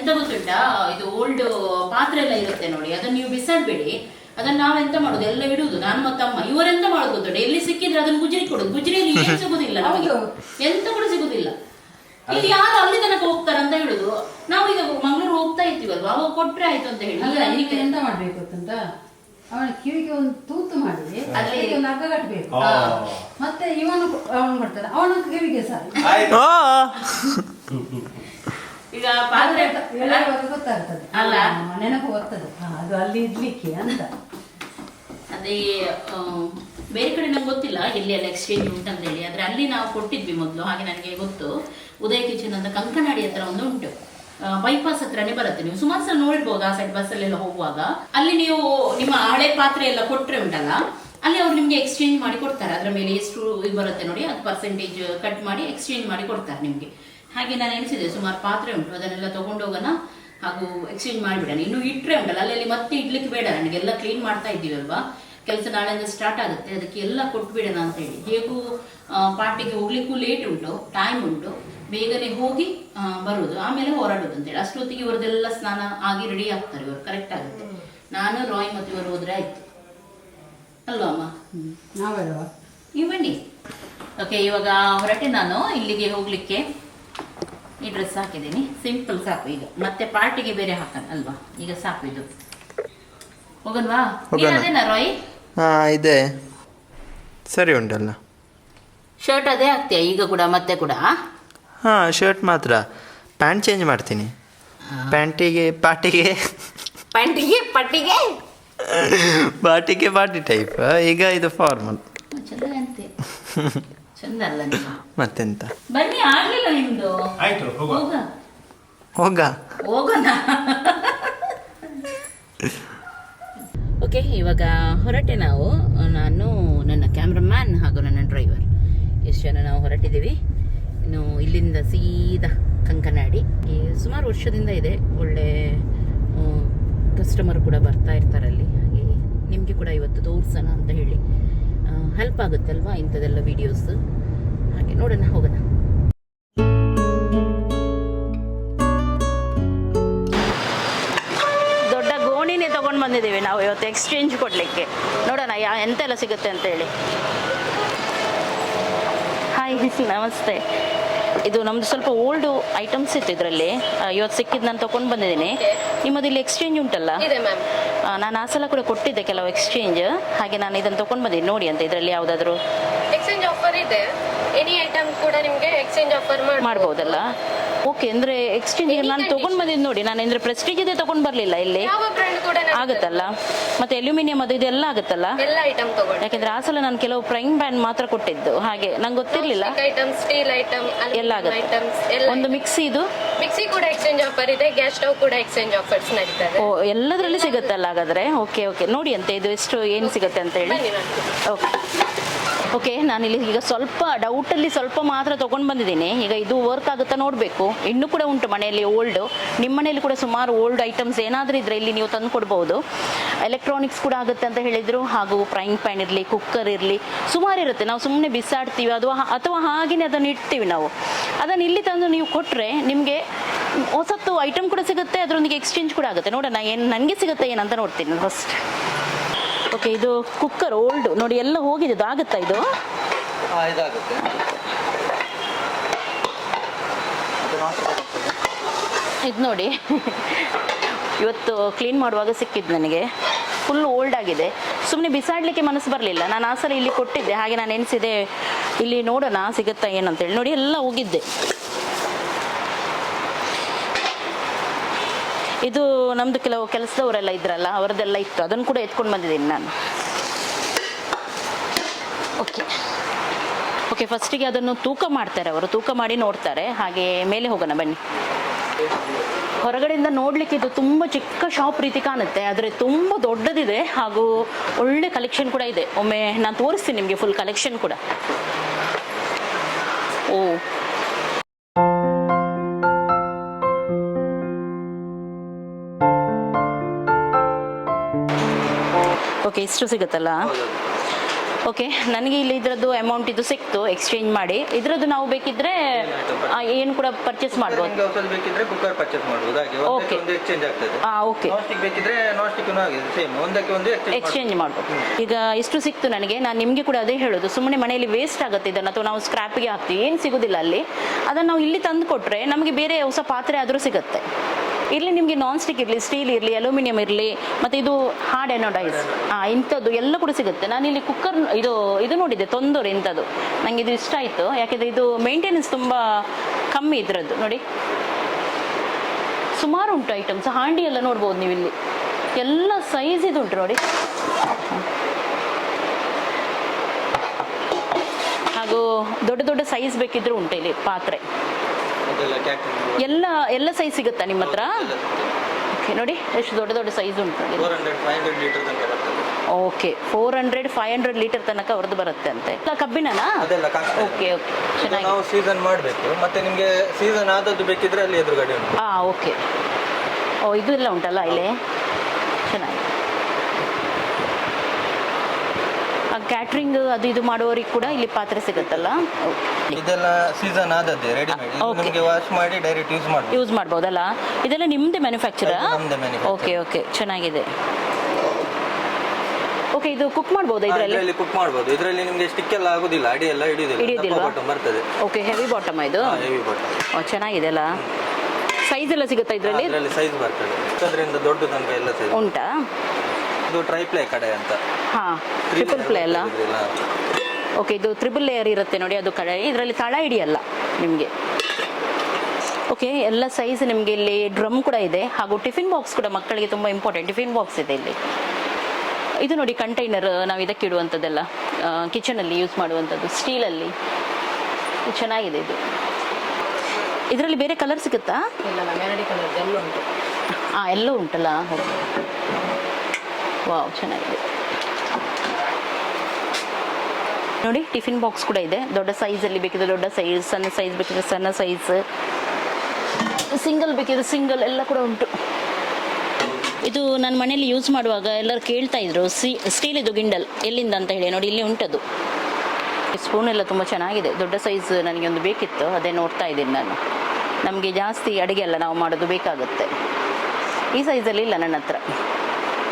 ಎಂತ ಗೊತ್ತುಂಟಾ? ಇದು ಓಲ್ಡ್ ಪಾತ್ರೆ ಎಲ್ಲ ಇರುತ್ತೆ ನೋಡಿ ಅದನ್ನ ನೀವು ಬಿಸಾಡ್ಬೇಡಿ. ಅದನ್ನ ನಾವೆಂತ ಮಾಡುದು? ಎಲ್ಲ ಇಡುದು ನಾನು ಮತ್ತೆ ಅಮ್ಮ ಇವರೆಂತ ಮಾಡುದು ಗೊತ್ತುಂಟ? ಎಲ್ಲಿ ಸಿಕ್ಕಿದ್ರೆ ಅದನ್ನ ಗುಜರಿ ಕೊಡುದು. ಗುಜರಿಯಲ್ಲಿ ಏನ್ ಸಿಗುದಿಲ್ಲ ನಮಗೆ. ಎಂತ ಕೂಡ ಸಿಗುದಿಲ್ಲ. ಇಲ್ಲಿ ಯಾರು ಅಲ್ಲಿ ತನಕ ಹೋಗ್ತಾರಂತ ಹೇಳುದು. ನಾವು ಈಗ ಮಂಗಳೂರು ಹೋಗ್ತಾ ಇರ್ತೀವಲ್ವಾ? ಅವಾಗ ಕೊಟ್ರೆ ಆಯ್ತು ಅಂತ ಹೇಳಿ. ಅಲ್ಲ ಈಗ ಎಂತ ಮಾಡ್ಬೇಕು ಅಂತ ಅವನ ಕಿವಿಗೆ ಒಂದು ತೂತು ಮಾಡಿ ಅಲ್ಲಿ- ಅದಕ್ಕೆ ಒಂದು ಹಗ್ಗ ಕಟ್ಬೇಕು. ಮತ್ತೆ ಇವನು ಅವನು ಕೊಡ್ತಾನೆ. ಅವನ ಕಿವಿಗೆ ಸಹ ಈಗ ಪಾತ್ರೆ ಗೊತ್ತಾಗ್ತದೆ. ಅಲ್ಲ? ನೆನಪು ಬರ್ತದೆ. ಅದು ಅಲ್ಲಿ ಇಡ್ಲಿಕ್ಕೆ ಅಂತ. ಅದೇ ಬೇರೆ ಕಡೆ ನಂಗೆ ಗೊತ್ತಿಲ್ಲ. ಎಲ್ಲಿ ಎಲ್ಲ ಎಕ್ಸ್ಚೇಂಜ್ ಉಂಟಂತ ಹೇಳಿ ಆದ್ರೆ ಅಲ್ಲಿ ನಾವು ಕೊಟ್ಟಿದ್ವಿ ಮೊದಲು ಹಾಗೆ ನನಗೆ ಗೊತ್ತು. ಉದಯ ಕಿಚನ್ ಅಂತ ಕಂಕನಾಡಿ ಹತ್ರ ಒಂದು ಉಂಟು. ಬೈಪಾಸ್ ಹತ್ರನೇ ಬರುತ್ತೆ. ನೀವು ಸುಮಾರು ಸಲ ನೋಡ್ಬೋದು ಆ ಸೈಡ್ ಬಸ್ಸಲ್ಲೆಲ್ಲ ಹೋಗುವಾಗ. ಅಲ್ಲಿ ನೀವು ನಿಮ್ಮ ಹಳೆ ಪಾತ್ರೆ ಎಲ್ಲ ಕೊಟ್ಟರೆ ಉಂಟಲ್ಲ? ಅಲ್ಲಿ ಅವ್ರು ನಿಮಗೆ ಎಕ್ಸ್ಚೇಂಜ್ ಮಾಡಿ ಕೊಡ್ತಾರೆ. ಅದ್ರ ಮೇಲೆ ಎಷ್ಟು ಇದು ಬರುತ್ತೆ ನೋಡಿ ಅದು ಪರ್ಸೆಂಟೇಜ್ ಕಟ್ ಮಾಡಿ ಎಕ್ಸ್ಚೇಂಜ್ ಮಾಡಿ ಕೊಡ್ತಾರೆ ನಿಮ್ಗೆ. ಹಾಗೆ ನಾನು ಎಣಿಸಿದೆ ಸುಮಾರು ಪಾತ್ರೆ ಉಂಟು ಅದನ್ನೆಲ್ಲ ತಗೊಂಡೋಗೋಣ ಹಾಗೂ ಎಕ್ಸ್ಚೇಂಜ್ ಮಾಡಿಬಿಡೋಣ. ಇನ್ನು ಇಟ್ಟರೆ ಉಂಟಲ್ಲ ಅಲ್ಲಲ್ಲಿ ಮತ್ತೆ ಇಡ್ಲಿಕ್ಕೆ ಬೇಡ ನನಗೆಲ್ಲ ಕ್ಲೀನ್ ಮಾಡ್ತಾ ಇದ್ದೀವಲ್ವಾ? ಕೆಲಸ ನಾಳೆಯಿಂದ ಸ್ಟಾರ್ಟ್ ಆಗುತ್ತೆ ಅದಕ್ಕೆ ಎಲ್ಲ ಕೊಟ್ಬಿಡೋಣ ಅಂತ ಹೇಳಿ. ಹೇಗೂ ಪಾರ್ಟಿಗೆ ಹೋಗ್ಲಿಕ್ಕೂ ಲೇಟ್ ಉಂಟು ಟೈಮ್ ಉಂಟು ಬೇಗನೆ ಹೋಗಿ ಬರೋದು ಬರುವುದು ಆಮೇಲೆ ಹೊರಡುದು ಅಂತೇಳಿ ಅಷ್ಟೊತ್ತಿಗೆ ಇವರದೆಲ್ಲ ಸ್ನಾನ ಆಗಿ ರೆಡಿ ಆಗ್ತಾರೆ ಇವರು ಕರೆಕ್ಟ್ ಆಗುತ್ತೆ. ನಾನು ರಾಯ್ ಮತ್ತು ಇವರು ಹೋದ್ರೆ ಆಯ್ತು. ಅಲ್ವಾ ಅಮ್ಮ? ನಾವೇಳವಾ ನೀವು ಬನ್ನಿ. ಓಕೆ ಇವಾಗ ಹೊರಟೆ ನಾನು ಇಲ್ಲಿಗೆ ಹೋಗ್ಲಿಕ್ಕೆ. ಈ ಡ್ರೆಸ್ ಹಾಕಿದ್ದೀನಿ. ಸಿಂಪಲ್ ಸಾಕು ಈಗ. ಮತ್ತೆ ಪಾರ್ಟಿಗೆ ಬೇರೆ ಹಾಕಣ ಅಲ್ವಾ? ಈಗ ಸಾಕು ಇದು. ಹೋಗಲ್ವಾ ಅದೇನಾ ರಾಯ್ ಹಾ ಇದೆ. ಸರಿ ಉಂಟಲ್ಲ ಶರ್ಟ್ ಅದೇ ಹಾಕ್ತೀಯ? ಈಗ ಕೂಡ ಮತ್ತೆ ಕೂಡ? ಹಾ ಶರ್ಟ್ ಮಾತ್ರ. ಪ್ಯಾಂಟ್ ಚೇಂಜ್ ಮಾಡ್ತೀನಿ. ಪ್ಯಾಂಟಿಗೆ ಪಾಟಿಗೆ. ಪ್ಯಾಂಟಿಗೆ ಪಟ್ಟಿಗೆ ಬಾಟಿಗೆ ಬಾಟಿ ಟೈಪ್ ಈಗ ಇದು ಫಾರ್ಮಲ್ ಚಂದ ಅಂತೆ ಚಂದ ಅಲ್ಲ ನೀವು ಮತ್ತೆಂತ? ಬನ್ನಿ ಆಗ್ಲಿಲ್ಲ ನಿಮ್ದು. ಆಯ್ತು ಹೋಗುವ. ಹೋಗ. ಹೋಗ. ಹೋಗೋಣ. ಓಕೆ ಇವಾಗ ಹೊರಟೆ ನಾವು. ನಾನು ನನ್ನ ಕ್ಯಾಮ್ರಾಮ್ಯಾನ್ ಹಾಗೂ ನನ್ನ ಡ್ರೈವರ್. ಎಷ್ಟು ಜನ ನಾವು ಹೊರಟಿದ್ದೀವಿ. ಇನ್ನು ಇಲ್ಲಿಂದ ಸೀದಾ ಕಂಕನಾಡಿ. ಈ ಸುಮಾರು ವರ್ಷದಿಂದ ಇದೆ. ಒಳ್ಳೆ ಕಸ್ಟಮರ್ ಕೂಡ ಬರ್ತಾ ಇರ್ತಾರೆ ಅಲ್ಲಿ ಹಾಗೆ ನಿಮಗೆ ಕೂಡ ಇವತ್ತು ತೋರಿಸೋಣ ಅಂತ ಹೇಳಿ. ಹೆಲ್ಪ್ ಆಗುತ್ತಲ್ವಾ ಇಂಥದ್ದೆಲ್ಲ ವಿಡಿಯೋಸ್ ಹಾಗೆ ನೋಡೋಣ, ಹೋಗೋಣ. ದೊಡ್ಡ ಗೋಣಿನೇ ತಗೊಂಡ್ ಬಂದಿದ್ದೀವಿ ನಾವು ಇವತ್ತು ಎಕ್ಸ್ಚೇಂಜ್ ಕೊಡಲಿಕ್ಕೆ. ನೋಡೋಣ, ಯಾ ಎಂತೆಲ್ಲ ಸಿಗುತ್ತೆ ಅಂತ ಹೇಳಿ ಹಾಯ್ ನಮಸ್ತೆ. ಇದು ನಮ್ದು ಸ್ವಲ್ಪ ಓಲ್ಡ್ ಐಟಮ್ಸ್ ಇತ್ತು ಇದರಲ್ಲಿ. ಇವತ್ತು ಸಿಕ್ಕಿದ್ದು ನಾನು ತಗೊಂಡು ಬಂದಿದ್ದೀನಿ. ನಿಮ್ಮದು ಇಲ್ಲಿ ಎಕ್ಸ್ಚೇಂಜ್ ಉಂಟಲ್ಲ? ನಾನು ಆ ಸಲ ಕೂಡ ಕೊಟ್ಟಿದ್ದೆ ಕೆಲವು ಎಕ್ಸ್ಚೇಂಜ್ ಹಾಗೆ ನಾನು ಇದನ್ನು ತಕೊಂಡು ಬಂದಿದ್ದೀನಿ. ನೋಡಿ ಅಂತ ಇದರಲ್ಲಿ ಯಾವುದಾದ್ರೂ. ಎಕ್ಸ್ಚೇಂಜ್ ಆಫರ್ ಇದೆ. ಎನಿ ಐಟಮ್ ಕೂಡ ನಿಮಗೆ ಎಕ್ಸ್ಚೇಂಜ್ ಆಫರ್ ಮಾಡ್ಬೋದಲ್ಲ? ಓಕೆ ಅಂದ್ರೆ ಎಕ್ಸ್ಚೇಂಜ್ ನಾನು ತಗೊಂಡ್ ಬಂದಿದ್ದು ನೋಡಿ ನಾನು ಅಂದ್ರೆ ಪ್ರೆಸ್ಟೀಜ್ ಇದೆ ತಗೊಂಡ್ ಬರ್ಲಿಲ್ಲ ಇಲ್ಲಿ. ಆಗುತ್ತಲ್ಲ? ಮತ್ತೆ ಅಲ್ಯೂಮಿನಿಯಂ ಅದು ಇದೆಲ್ಲ ಆಗುತ್ತಲ್ಲ? ಯಾಕಂದ್ರೆ ಆ ಸಲ ನಾನು ಕೆಲವು ಪ್ರೈಮ್ ಬ್ಯಾಂಡ್ ಮಾತ್ರ ಕೊಟ್ಟಿದ್ದು ಹಾಗೆ ನಂಗೆ ಗೊತ್ತಿರ್ಲಿಲ್ಲ. ಐಟಮ್ ಸ್ಟೀಲ್ ಐಟಮ್ ಎಲ್ಲ ಆಗುತ್ತೆ. ಒಂದು ಮಿಕ್ಸಿ ಇದು? ಮಿಕ್ಸಿ ಕೂಡ ಎಕ್ಸ್ಚೇಂಜ್ ಆಫರ್ ಇದೆ ಗ್ಯಾಸ್ ಸ್ಟವ್ ಕೂಡ ಎಕ್ಸ್ಚೇಂಜ್ ಆಫರ್ಸ್ ನಡೀತದೆ. ಓ ಎಲ್ಲದರಲ್ಲಿ ಸಿಗುತ್ತಲ್ಲ ಹಾಗಾದ್ರೆ? ಓಕೆ ಓಕೆ ನೋಡಿ ಅಂತೆ ಇದು ಎಷ್ಟು ಏನು ಸಿಗುತ್ತೆ ಅಂತ ಹೇಳಿ. ಓಕೆ ಓಕೆ ನಾನಿಲ್ಲಿ ಈಗ ಸ್ವಲ್ಪ ಡೌಟಲ್ಲಿ ಸ್ವಲ್ಪ ಮಾತ್ರ ತೊಗೊಂಡು ಬಂದಿದ್ದೀನಿ. ಈಗ ಇದು ವರ್ಕ್ ಆಗುತ್ತಾ ನೋಡಬೇಕು. ಇನ್ನೂ ಕೂಡ ಉಂಟು ಮನೆಯಲ್ಲಿ ಓಲ್ಡ್ ನಿಮ್ಮ ಮನೆಯಲ್ಲಿ ಕೂಡ ಸುಮಾರು ಓಲ್ಡ್ ಐಟಮ್ಸ್ ಏನಾದರೂ ಇದ್ರೆ ಇಲ್ಲಿ ನೀವು ತಂದು ಕೊಡ್ಬೋದು. ಎಲೆಕ್ಟ್ರಾನಿಕ್ಸ್ ಕೂಡ ಆಗುತ್ತೆ ಅಂತ ಹೇಳಿದರು. ಹಾಗೂ ಫ್ರೈಂಗ್ ಪ್ಯಾನ್ ಇರಲಿ ಕುಕ್ಕರ್ ಇರಲಿ, ಸುಮಾರು ಇರುತ್ತೆ. ನಾವು ಸುಮ್ಮನೆ ಬಿಸಾಡ್ತೀವಿ. ಅದು ಅಥವಾ ಹಾಗೆಯೇ ಅದನ್ನು ಇಡ್ತೀವಿ ನಾವು. ಅದನ್ನು ಇಲ್ಲಿ ತಂದು ನೀವು ಕೊಟ್ಟರೆ ನಿಮಗೆ ಹೊಸತ್ತು ಐಟಮ್ ಕೂಡ ಸಿಗುತ್ತೆ. ಅದರೊಂದಿಗೆ ಎಕ್ಸ್ಚೇಂಜ್ ಕೂಡ ಆಗುತ್ತೆ. ನೋಡೋಣ, ಏನು ನನಗೆ ಸಿಗುತ್ತೆ ಏನಂತ ನೋಡ್ತೀನಿ ಫಸ್ಟ್ ಓಕೆ ಇದು ಕುಕ್ಕರ್ ಓಲ್ಡ್ ನೋಡಿ ಎಲ್ಲ ಹೋಗಿದೆ. ಇದು ಆಗುತ್ತಾ ಇದು? ಇದಾಗುತ್ತೆ. ಇದು. ನೋಡಿ. ಇವತ್ತು ಕ್ಲೀನ್ ಮಾಡುವಾಗ ಸಿಕ್ಕಿದ್ದು ನನಗೆ. ಫುಲ್ ಓಲ್ಡ್ ಆಗಿದೆ. ಸುಮ್ಮನೆ ಬಿಸಾಡಲಿಕ್ಕೆ ಮನಸ್ಸು ಬರಲಿಲ್ಲ. ನಾನು ಆ ಸಲ ಇಲ್ಲಿ ಕೊಟ್ಟಿದ್ದೆ. ಹಾಗೆ ನಾನು ಎನಿಸಿದೆ ಇಲ್ಲಿ ನೋಡೋಣ ಸಿಗುತ್ತಾ ಏನಂತೇಳಿ ನೋಡಿ ಎಲ್ಲ ಹೋಗಿದ್ದೆ ಇದು ನಮ್ಮದು ಕೆಲವು ಕೆಲಸದವರೆಲ್ಲ ಇದ್ರಲ್ಲ, ಅವರದೆಲ್ಲ ಇತ್ತು. ಅದನ್ನು ಕೂಡ ಎತ್ಕೊಂಡು ಬಂದಿದ್ದೀನಿ ನಾನು. ಓಕೆ ಓಕೆ ಫಸ್ಟಿಗೆ ಅದನ್ನು ತೂಕ ಮಾಡ್ತಾರೆ ಅವರು. ತೂಕ ಮಾಡಿ ನೋಡ್ತಾರೆ. ಹಾಗೆ ಮೇಲೆ ಹೋಗೋಣ, ಬನ್ನಿ. ಹೊರಗಡೆಯಿಂದ ನೋಡ್ಲಿಕ್ಕೆ ಇದು ತುಂಬ ಚಿಕ್ಕ ಶಾಪ್ ರೀತಿ ಕಾಣುತ್ತೆ. ಆದರೆ ತುಂಬ ದೊಡ್ಡದಿದೆ ಹಾಗೂ ಒಳ್ಳೆ ಕಲೆಕ್ಷನ್ ಕೂಡ ಇದೆ. ಒಮ್ಮೆ ನಾನು ತೋರಿಸ್ತೀನಿ ನಿಮಗೆ ಫುಲ್ ಕಲೆಕ್ಷನ್ ಕೂಡ. ಓ. ಇಷ್ಟು ಸಿಗುತ್ತಲ್ಲ? ಓಕೆ ನನಗೆ ಇಲ್ಲಿ ಇದರದ್ದು ಅಮೌಂಟ್ ಇದು ಸಿಕ್ತು ಎಕ್ಸ್ಚೇಂಜ್ ಮಾಡಿ. ಇದರದ್ದು ನಾವು ಬೇಕಿದ್ರೆ ಆ, ಏನು ಕೂಡ ಪರ್ಚೇಸ್ ಮಾಡ್ಬೋದು. ನಿಮ್ಗೆ ಔಷಧ ಬೇಕಿದ್ರೆ ಕುಕ್ಕರ್ ಪರ್ಚೇಸ್ ಮಾಡ್ಬೋದು. ಹಾಗೆ ಒಂದಕ್ಕೆ Okay. ಒಂದು ಎಕ್ಸ್ಚೇಂಜ್ ಆಗ್ತದೆ. ಹಾಂ ಓಕೆ ನಾನ್ ಸ್ಟಿಕ್ ಬೇಕಿದ್ರೆ ನಾನ್ ಸ್ಟಿಕ್ ಹಾಗೆ ಸೇಮ್ ಒಂದಕ್ಕೆ ಒಂದು ಎಕ್ಸ್ಚೇಂಜ್ ಎಕ್ಸ್ಚೇಂಜ್ ಮಾಡ್ಬೋದು. ಈಗ ಇಷ್ಟು ಸಿಕ್ತು ನನಗೆ. ನಾನು ನಿಮಗೆ ಕೂಡ ಅದೇ ಹೇಳೋದು. ಸುಮ್ಮನೆ ಮನೆಯಲ್ಲಿ ವೇಸ್ಟ್ ಆಗುತ್ತೆ ಇದನ್ನು ಅಥವಾ ನಾವು ಸ್ಕ್ರಾಪ್ಗೆ ಹಾಕ್ತೀವಿ. ಏನು ಸಿಗೋದಿಲ್ಲ ಅಲ್ಲಿ. ಅದನ್ನು ನಾವು ಇಲ್ಲಿ ತಂದು ಕೊಟ್ಟರೆ ನಮಗೆ ಬೇರೆ ಹೊಸ ಪಾತ್ರೆ ಆದರೂ ಸಿಗುತ್ತೆ. ಇಲ್ಲಿ ನಿಮಗೆ ನಾನ್ ಸ್ಟಿಕ್ ಇರಲಿ ಸ್ಟೀಲ್ ಇರಲಿ ಅಲ್ಯೂಮಿನಿಯಂ ಇರಲಿ, ಮತ್ತು ಇದು ಹಾರ್ಡ್ ಎನೋಡೈಸ್ ಹಾಂ ಇಂಥದ್ದು ಎಲ್ಲ ಕೂಡ ಸಿಗುತ್ತೆ. ನಾನು ಇಲ್ಲಿ ಕುಕ್ಕರ್ ಇದು ಇದು ನೋಡಿದೆ ತೊಂದರೆ ಇಂಥದ್ದು. ನನಗೆ ಇದು ಇಷ್ಟ ಆಯಿತು. ಯಾಕೆಂದರೆ ಇದು ಮೇಂಟೆನೆನ್ಸ್ ತುಂಬ ಕಮ್ಮಿ ಇದರದ್ದು. ನೋಡಿ. ಸುಮಾರು ಉಂಟು ಐಟಮ್ಸ್ ಹಾಂಡಿ ಎಲ್ಲ ನೋಡ್ಬೋದು ನೀವು ಇಲ್ಲಿ. ಎಲ್ಲ ಸೈಜ್ ಇದು ಉಂಟು ನೋಡಿ. ಹಾಗೂ ದೊಡ್ಡ ದೊಡ್ಡ ಸೈಜ್ ಬೇಕಿದ್ರೂ ಉಂಟು ಇಲ್ಲಿ ಪಾತ್ರೆ. ಎಲ್ಲ ಎಲ್ಲ ಸೈಜ್ ಸಿಗುತ್ತಾ ನಿಮ್ಮ ಹತ್ರ? ಓಕೆ ನೋಡಿ ಎಷ್ಟು ದೊಡ್ಡ ದೊಡ್ಡ ಸೈಜ್ ಉಂಟು okay four hundred five hundred litre ತನಕ ಅವ್ರದ್ದು ಬರುತ್ತೆ ಅಂತೆ. ಕಬ್ಬಿಣನಾ? ಅದೆಲ್ಲ ಓಕೆ ಓಕೆ ಚೆನ್ನಾಗಿ ನಾವು ಸೀಸನ್ ಮಾಡಬೇಕು. ಮತ್ತೆ ನಿಮಗೆ ಸೀಸನ್ ಆದದ್ದು ಬೇಕಿದ್ರೆ ಅಲ್ಲಿ ಎದುರುಗಡೆ ಹಾಂ ಓಕೆ ಓ ಇದು ಎಲ್ಲ ಉಂಟಲ್ಲ ಇಲ್ಲಿ ಚೆನ್ನಾಗಿ ಕ್ಯಾಟ್ರಿಂಗ್ ಅದು ಇದು ಮಾಡುವವರಿಗೆ ಕೂಡ ಇಲ್ಲಿ ಪಾತ್ರೆ ಸಿಗುತ್ತಲ್ಲ? ಇದೆಲ್ಲ ಸೀಸನ್ ಆದದ್ದೇ ರೆಡಿಮೇಡ್. ನಿಮಗೆ ವಾಶ್ ಮಾಡಿ ಡೈರೆಕ್ಟ್ ಯೂಸ್ ಮಾಡಿ ಯೂಸ್ ಮಾಡ್ಬೋದಲ್ಲ? ಇದೆಲ್ಲ ನಿಮ್ಮದೇ ಮ್ಯಾನುಫ್ಯಾಕ್ಚರಾ. ಓಕೆ ಓಕೆ ಚೆನ್ನಾಗಿದೆ. ಓಕೆ ಇದು ಕುಕ್ ಮಾಡಬಹುದು ಇದರಲ್ಲಿ? ಇದರಲ್ಲಿ ಕುಕ್ ಮಾಡಬಹುದು ಇದರಲ್ಲಿ ನಿಮಗೆ ಸ್ಟಿಕ್ ಎಲ್ಲ ಆಗೋದಿಲ್ಲ ಅಡಿ ಎಲ್ಲ ಹಿಡಿಯೋದಿಲ್ಲ? ಬಟನ್ ಬರ್ತದೆ. ಓಕೆ ಹೆವಿ ಬಾಟಮ್ ಇದು? ಹೆವಿ ಬಾಟಮ್ ಓ ಚೆನ್ನಾಗಿದೆ ಅಲ್ಲ ಸೈಜ್ ಎಲ್ಲ ಸಿಗುತ್ತಾ ಇದರಲ್ಲಿ? ಇದರಲ್ಲಿ ಸೈಜ್ ಬರ್ತದೆ. ಅದರಿಂದ ದೊಡ್ಡ ತನಕ ಎಲ್ಲ ಸೈಜ್ ಉಂಟಾ? ಇದು ಟ್ರೈ ಪ್ಲೇ ಕಡೆ ಅಂತ. ಹಾಂ ಟ್ರಿಪಲ್ ಪ್ಲೇ ಅಲ್ಲ? ಓಕೆ ಇದು ತ್ರಿಬಲ್ ಲೇಯರ್ ಇರುತ್ತೆ ನೋಡಿ ಅದು ಕಡೆ ಇದರಲ್ಲಿ ತಳ ಹಿಡಿಯಲ್ಲ ನಿಮಗೆ. ಓಕೆ ಎಲ್ಲ ಸೈಜ್ ನಿಮಗೆ ಇಲ್ಲಿ ಡ್ರಮ್ ಕೂಡ ಇದೆ ಹಾಗೂ ಟಿಫಿನ್ ಬಾಕ್ಸ್ ಕೂಡ ಮಕ್ಕಳಿಗೆ ತುಂಬ ಇಂಪಾರ್ಟೆಂಟ್ ಟಿಫಿನ್ ಬಾಕ್ಸ್ ಇದೆ ಇಲ್ಲಿ. ಇದು ನೋಡಿ ಕಂಟೈನರ್ ನಾವು ಇದಕ್ಕೆ ಇಡುವಂಥದ್ದೆಲ್ಲ ಕಿಚನಲ್ಲಿ ಯೂಸ್ ಮಾಡುವಂಥದ್ದು ಸ್ಟೀಲಲ್ಲಿ ಚೆನ್ನಾಗಿದೆ ಇದು. ಇದರಲ್ಲಿ ಬೇರೆ ಕಲರ್ ಸಿಗುತ್ತಾ? ಹಾಂ ಎಲ್ಲ ಉಂಟಲ್ಲ? ವಾವ್ ಚೆನ್ನಾಗಿದೆ. ನೋಡಿ, ಟಿಫಿನ್ ಬಾಕ್ಸ್ ಕೂಡ ಇದೆ. ದೊಡ್ಡ ಸೈಜಲ್ಲಿ ಬೇಕಿದ್ರೆ ದೊಡ್ಡ ಸೈಜ್ ಸಣ್ಣ ಸೈಜ್ ಬೇಕಿದ್ರೆ ಸಣ್ಣ ಸೈಜ್ ಸಿಂಗಲ್ ಬೇಕಿದ್ರೆ ಸಿಂಗಲ್ ಎಲ್ಲ ಕೂಡ ಉಂಟು. ಇದು ನನ್ನ ಮನೆಯಲ್ಲಿ ಯೂಸ್ ಮಾಡುವಾಗ ಎಲ್ಲರೂ ಕೇಳ್ತಾ ಇದ್ರು ಸ್ಟೀಲ್ ಇದು ಗಿಂಡಲ್, ಎಲ್ಲಿಂದ ಅಂತ ಹೇಳಿ. ನೋಡಿ, ಇಲ್ಲಿ ಉಂಟದು. ಸ್ಪೂನ್ ಎಲ್ಲ ತುಂಬ ಚೆನ್ನಾಗಿದೆ. ದೊಡ್ಡ ಸೈಜ್ ನನಗೆ ಒಂದು ಬೇಕಿತ್ತು, ಅದೇ ನೋಡ್ತಾ ಇದ್ದೀನಿ ನಾನು. ನಮಗೆ ಜಾಸ್ತಿ ಅಡುಗೆ ಎಲ್ಲ ನಾವು ಮಾಡೋದು ಬೇಕಾಗುತ್ತೆ. ಈ ಸೈಜಲ್ಲಿ ಇಲ್ಲ ನನ್ನ ಹತ್ರ.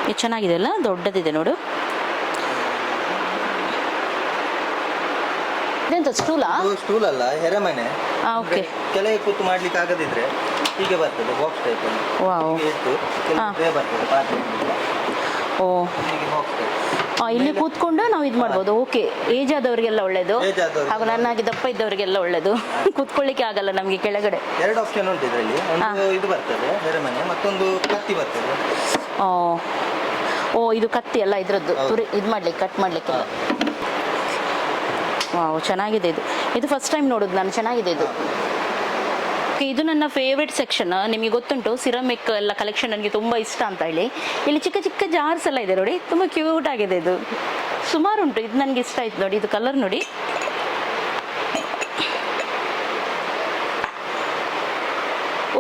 ಇದು ಚೆನ್ನಾಗಿದೆ ಅಲ್ಲ? ದೊಡ್ಡದಿದೆ ನೋಡು. ಇದೆಂತ ಸ್ಟೂಲಾ ಇದು ಸ್ಟೂಲ್ ಅಲ್ಲ ಹೆರಮನೆ ಹಾಂ ಓಕೆ ಕೆಳಗೆ ಕೂತು ಮಾಡ್ಲಿಕ್ಕೆ ಆಗದಿದ್ರೆ ಹೀಗೆ ಬರ್ತದೆ ಬಾಕ್ಸ್ ಟೈಪ್ ವಾವ್ ಹೀಗೆ ಇಟ್ಟು. ಕೆಲವು ಬರ್ತದೆ ಪಾತ್ರೆ ಓ. ಹೀಗೆ ಬಾಕ್ಸ್ ಟೈಪ್ ಆ, ಇಲ್ಲಿ ಕೂತ್ಕೊಂಡು ನಾವು ಇದು ಮಾಡ್ಬೋದು. ಓಕೆ ಏಜ್ ಆದವರಿಗೆಲ್ಲ ಒಳ್ಳೇದು. Age ಆದವ್ರಿಗೆ. ಹಾಗೂ ನನ್ನಾಗಿ ದಪ್ಪ ಇದ್ದವರಿಗೆಲ್ಲ ಒಳ್ಳೇದು. ಕೂತ್ಕೊಳ್ಳಿಕ್ಕೆ ಆಗಲ್ಲ ನಮಗೆ ಕೆಳಗಡೆ. ಎರಡು ಆಪ್ಷನ್ ಉಂಟು ಇದರಲ್ಲಿ. ಒಂದು ಇದು ಬರ್ತದೆ ಎರೆಮನೆ ಮತ್ತೊಂದು ಕತ್ತಿ ಬರ್ತದೆ. ಓ. ಓ ಇದು ಕತ್ತಿ ಅಲ್ಲ ಇದರದ್ದು. ತುರಿ ಇದು ಮಾಡ್ಲಿಕ್ಕೆ. ಕಟ್ ಮಾಡ್ಲಿಕ್ಕೆಲ್ಲ ವಾವ್, ಚೆನ್ನಾಗಿದೆ ಇದು. ಇದು ಫಸ್ಟ್ ಟೈಮ್ ನೋಡೋದು ನಾನು, ಚೆನ್ನಾಗಿದೆ ಇದು. ಓಕೆ ಇದು ನನ್ನ ಫೇವ್ರೆಟ್ ಸೆಕ್ಷನ್ ನಿಮಗೆ ಗೊತ್ತುಂಟು ಸಿರಮಿಕ್ ಎಲ್ಲ ಕಲೆಕ್ಷನ್ ನನಗೆ ತುಂಬ ಇಷ್ಟ ಅಂತ ಹೇಳಿ. ಇಲ್ಲಿ ಚಿಕ್ಕ ಚಿಕ್ಕ ಜಾರ್ಸ್ ಎಲ್ಲ ಇದೆ ನೋಡಿ, ತುಂಬ ಕ್ಯೂಟ್ ಆಗಿದೆ ಇದು. ಸುಮಾರು ಉಂಟು, ಇದು ನನಗೆ ಇಷ್ಟ ಆಯ್ತು ನೋಡಿ, ಇದು ಕಲರ್ ನೋಡಿ.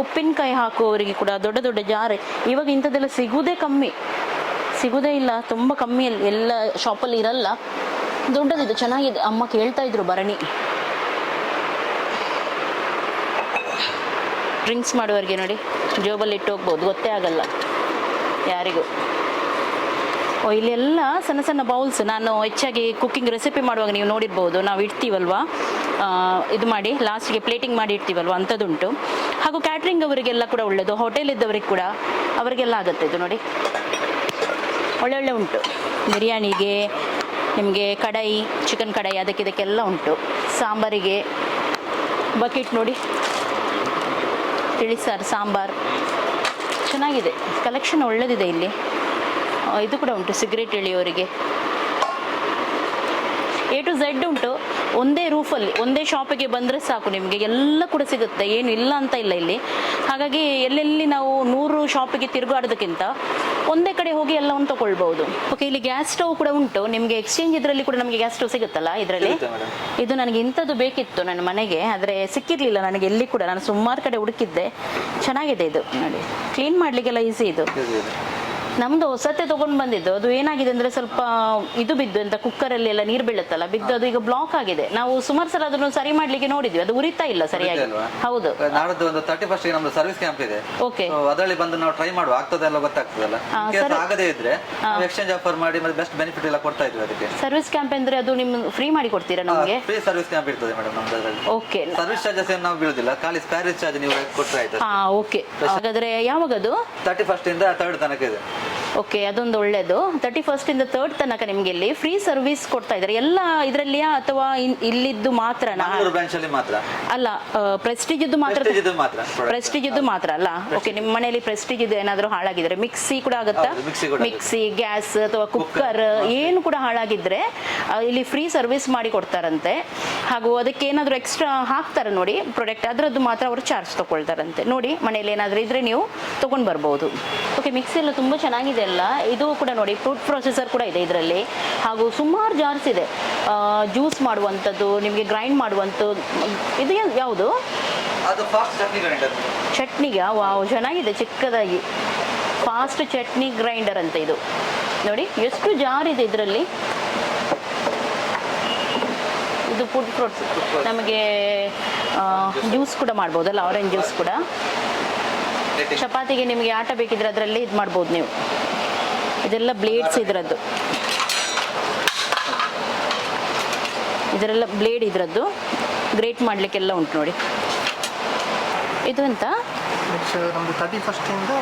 ಉಪ್ಪಿನಕಾಯಿ ಹಾಕುವವರಿಗೆ ಕೂಡ ದೊಡ್ಡ ದೊಡ್ಡ ಜಾರೆ ಇವಾಗ ಇಂಥದ್ದೆಲ್ಲ ಸಿಗುವುದೇ ಕಮ್ಮಿ. ಸಿಗುವುದೇ ಇಲ್ಲ, ತುಂಬ ಕಮ್ಮಿ ಎಲ್ಲ ಶಾಪಲ್ಲಿ ಇರಲ್ಲ. ದೊಡ್ಡದಿದೆ ಚೆನ್ನಾಗಿದೆ. ಅಮ್ಮ ಕೇಳ್ತಾ ಇದ್ರು ಭರಣಿ. ಡ್ರಿಂಕ್ಸ್ ಮಾಡುವವರಿಗೆ ನೋಡಿ, ಜೋಬಲ್ಲಿ ಇಟ್ಟು ಹೋಗ್ಬೋದು, ಗೊತ್ತೇ ಆಗಲ್ಲ. ಯಾರಿಗೂ. ಓ, ಇಲ್ಲೆಲ್ಲ ಸಣ್ಣ ಸಣ್ಣ ಬೌಲ್ಸ್. ನಾನು ಹೆಚ್ಚಾಗಿ ಕುಕ್ಕಿಂಗ್ ರೆಸಿಪಿ ಮಾಡುವಾಗ ನೀವು ನೋಡಿರ್ಬೋದು, ನಾವು ಇಡ್ತೀವಲ್ವಾ? ಇದು ಮಾಡಿ, ಲಾಸ್ಟ್ಗೆ ಪ್ಲೇಟಿಂಗ್ ಮಾಡಿ ಇಡ್ತೀವಲ್ವಾ? ಅಂಥದ್ದುಂಟು. ಹಾಗೂ ಕ್ಯಾಟ್ರಿಂಗ್ ಅವರಿಗೆಲ್ಲ ಕೂಡ ಒಳ್ಳೆಯದು ಹೋಟೆಲ್ ಇದ್ದವರಿಗೆ ಕೂಡ ಅವರಿಗೆಲ್ಲ ಆಗುತ್ತೆ, ಇದು ನೋಡಿ. ಒಳ್ಳೆ ಉಂಟು. ಬಿರಿಯಾನಿಗೆ ನಿಮಗೆ ಕಡಾಯಿ ಚಿಕನ್ ಕಡಾಯಿ, ಅದಕ್ಕೆ ಇದಕ್ಕೆಲ್ಲ ಉಂಟು. ಸಾಂಬಾರಿಗೆ ಬಕೆಟ್ ನೋಡಿ. ತಿಳಿಸಾರು, ಸಾಂಬಾರ್. ಚೆನ್ನಾಗಿದೆ. ಕಲೆಕ್ಷನ್ ಒಳ್ಳೆದಿದೆ ಇಲ್ಲಿ. ಇದು ಕೂಡ ಉಂಟು, ಸಿಗರೇಟ್ ಇಳಿಯೋರಿಗೆ ಎ ಟು ಝೆಡ್ ಉಂಟು. ಒಂದೇ ರೂಫಲ್ಲಿ ಒಂದೇ ಶಾಪಿಗೆ ಬಂದರೆ ಸಾಕು ನಿಮಗೆ. ಎಲ್ಲ ಕೂಡ ಸಿಗುತ್ತೆ. ಏನು ಇಲ್ಲ ಅಂತ ಇಲ್ಲ ಇಲ್ಲಿ. ಹಾಗಾಗಿ ಎಲ್ಲೆಲ್ಲಿ ನಾವು ನೂರು ಶಾಪಿಗೆ ತಿರುಗಾಡೋದಕ್ಕಿಂತ ಒಂದೇ ಕಡೆ ಹೋಗಿ ಎಲ್ಲವನ್ನು ತಗೊಳ್ಬಹುದು. ಓಕೆ ಇಲ್ಲಿ ಗ್ಯಾಸ್ ಸ್ಟವ್ ಕೂಡ ಉಂಟು. ನಿಮಗೆ ಎಕ್ಸ್ಚೇಂಜ್ ಇದರಲ್ಲಿ ಕೂಡ ನಮಗೆ ಗ್ಯಾಸ್ ಸ್ಟವ್ ಸಿಗುತ್ತಲ್ಲ ಇದರಲ್ಲಿ? ಇದು ನನಗೆ ಇಂಥದ್ದು ಬೇಕಿತ್ತು ನನ್ನ ಮನೆಗೆ ಆದರೆ ಸಿಕ್ಕಿರಲಿಲ್ಲ ನನಗೆ ಎಲ್ಲಿ ಕೂಡ. ನಾನು ಸುಮಾರು ಕಡೆ ಹುಡುಕಿದ್ದೆ. ಚೆನ್ನಾಗಿದೆ ಇದು. ನೋಡಿ ಕ್ಲೀನ್ ಮಾಡಲಿಕ್ಕೆಲ್ಲ ಈಸಿ ಇದು. ನಮ್ದು ಹೊಸತೆ ತಗೊಂಡ್ ಬಂದಿದ್ದು. ಅದು ಏನಾಗಿದೆ ಅಂದ್ರೆ ಸ್ವಲ್ಪ ಇದು ಬಿದ್ದು ಅಂತ ಕುಕ್ಕರಲ್ಲಿ ಎಲ್ಲ ನೀರು ಬೀಳುತ್ತಲ್ಲ ಬಿದ್ದು ಅದು ಈಗ ಬ್ಲಾಕ್ ಆಗಿದೆ. ನಾವು ಸುಮಾರು ಸಲ ಅದನ್ನು ಸರಿ ಮಾಡ್ಲಿಕ್ಕೆ ನೋಡಿದ್ವಿ. ಅದು ಉರಿತಾ ಇಲ್ಲ ಸರಿಯಾಗಿ? ಹೌದು. ನಾಡದ್ದು ಒಂದು ತರ್ಟಿ ಫಸ್ಟ್ ನಮ್ದು ಸರ್ವಿಸ್ ಕ್ಯಾಂಪ್ ಇದೆ. ಓಕೆ ಅದರಲ್ಲಿ ಬಂದು ನಾವು ಟ್ರೈ ಮಾಡುವ. ಆಗ್ತದಲ್ಲ ಗೊತ್ತಾಗ್ತದಲ್ಲ? ಹಾ, ಆಗದೇ ಇದ್ರೆ ಎಕ್ಸ್ಚೇಂಜ್ ಆಫರ್ ಮಾಡಿ ಮತ್ತೆ ಬೆಸ್ಟ್ ಬೆನಿಫಿಟ್ ಎಲ್ಲ ಕೊಡ್ತಾ ಇದ್ವಿ ಅದಕ್ಕೆ. ಸರ್ವಿಸ್ ಕ್ಯಾಂಪ್ ಅಂದ್ರೆ ಅದು ನಿಮ್ ಫ್ರೀ ಮಾಡಿ ಕೊಡ್ತೀರಾ ನಮಗೆ? ಫ್ರೀ ಸರ್ವಿಸ್ ಕ್ಯಾಂಪ್ ಇರ್ತದೆ ಮೇಡಮ್ ನಮ್ದು ಅದರಲ್ಲಿ. ಓಕೆ ಸರ್ವಿಸ್ ಚಾರ್ಜಸ್ ಏನು ನಾವು ಬೀಳುದಿಲ್ಲ. ಖಾಲಿ ಸ್ಪ್ಯಾರೇಜ್ ಚಾರ್ಜ್ ನೀವು ಕೊಟ್ಟರೆ ಆಯ್ತು ಹಾಗಾದ್ರೆ ಓಕೆ ಹಾಗಾದ್ರೆ ಯಾವಾಗದು? ತರ್ಟಿ ಫಸ್ಟ್ ಇಂದ ತರ್ಡ್ ತನಕ ಇದೆ. ಓಕೆ ಅದೊಂದು ಒಳ್ಳೇದು. ತರ್ಟಿ ಫಸ್ಟಿಂದ ಇಂದ ತರ್ಡ್ ತನಕ ನಿಮ್ಗೆ ಇಲ್ಲಿ ಫ್ರೀ ಸರ್ವಿಸ್ ಕೊಡ್ತಾ ಇದ್ದಾರೆ. ಎಲ್ಲ ಇದರಲ್ಲಿಯಾ ಅಥವಾ ಇನ್- ಇಲ್ಲಿದ್ದು ಮಾತ್ರನಾ? ಮಂಗಳೂರು ಬ್ರಾಂಚ್ ಅಲ್ಲಿ ಮಾತ್ರ. ಅಲ್ಲ ಪ್ರೆಸ್ಟೀಜ್ ಇದ್ದು ಮಾತ್ರ Prestige ಇದು ಮಾತ್ರ product. ಪ್ರೆಸ್ಟೀಜ್ ಇದ್ದು ಮಾತ್ರ ಅಲ್ಲ? ಓಕೆ ನಿಮ್ಮ ಮನೆಯಲ್ಲಿ ಪ್ರೆಸ್ಟೀಜ್ ಇದು ಏನಾದರೂ ಹಾಳಾಗಿದ್ರೆ ಮಿಕ್ಸಿ ಕೂಡ ಆಗುತ್ತಾ? ಹೌದು, ಮಿಕ್ಸಿ ಕೂಡ ಆಗುತ್ತೆ. ಮಿಕ್ಸಿ ಗ್ಯಾಸ್ ಅಥವಾ ಕುಕ್ಕರ್ ಏನು ಕೂಡ ಹಾಳಾಗಿದ್ರೆ ಆ, ಇಲ್ಲಿ ಫ್ರೀ ಸರ್ವಿಸ್ ಮಾಡಿ ಕೊಡ್ತಾರಂತೆ. ಹಾಗೂ ಅದಕ್ಕೆ ಏನಾದರೂ ಎಕ್ಸ್ಟ್ರಾ ಹಾಕ್ತಾರೆ ನೋಡಿ ಪ್ರಾಡಕ್ಟ್ ಅದರದ್ದು ಮಾತ್ರ ಅವರು ಚಾರ್ಜ್ ತಗೊಳ್ತಾರಂತೆ. ನೋಡಿ ಮನೆಯಲ್ಲಿ ಏನಾದರೂ ಇದ್ರೆ ನೀವು ತಗೊಂಡ್ ಬರ್ಬೋದು. ಓಕೆ ಮಿಕ್ಸಿ ಎಲ್ಲ ತುಂಬ ಚೆನ್ನಾಗಿದೆ ಅಲ್ಲ ಇದು ಕೂಡ ನೋಡಿ ಫುಡ್ ಪ್ರೊಸೆಸರ್ ಕೂಡ ಇದೆ ಇದರಲ್ಲಿ. ಹಾಗೂ ಸುಮಾರು ಜಾರ್ಸ್ ಇದೆ. ಜ್ಯೂಸ್ ಮಾಡುವಂಥದ್ದು ನಿಮಗೆ ಗ್ರೈಂಡ್ ಮಾಡುವಂಥದ್ದು ಇದು ಯಾವುದು? ಚಟ್ನಿಗೆ? ವಾವ್ ಚೆನ್ನಾಗಿದೆ ಚಿಕ್ಕದಾಗಿ. ಫಾಸ್ಟ್ ಚಟ್ನಿ ಗ್ರೈಂಡರ್ ಅಂತ ಇದು. ನೋಡಿ ಎಷ್ಟು ಜಾರ್ ಇದೆ ಇದರಲ್ಲಿ? ಇದು ಫುಡ್ ಫ್ರೂಟ್ಸ್ ನಮಗೆ ಜ್ಯೂಸ್ ಕೂಡ ಮಾಡ್ಬೋದಲ್ಲ ಆರೆಂಜ್ ಜ್ಯೂಸ್ ಕೂಡ. ಚಪಾತಿಗೆ ನಿಮಗೆ ಆಟ ಬೇಕಿದ್ರೆ ಅದರಲ್ಲಿ ಇದು ಮಾಡ್ಬೋದು ನೀವು. ಇದೆಲ್ಲ ಬ್ಲೇಡ್ಸ್ ಇದರದ್ದು. ಇದರೆಲ್ಲ ಬ್ಲೇಡ್ ಇದರದ್ದು. ಗ್ರೇಟ್ ಮಾಡಲಿಕ್ಕೆಲ್ಲ ಉಂಟು ನೋಡಿ. ಇದು ಎಂತ? ನೆಕ್ಸ್ಟ್ ನಮ್ದು ತರ್ಟಿ ಫಸ್ಟಿಂದ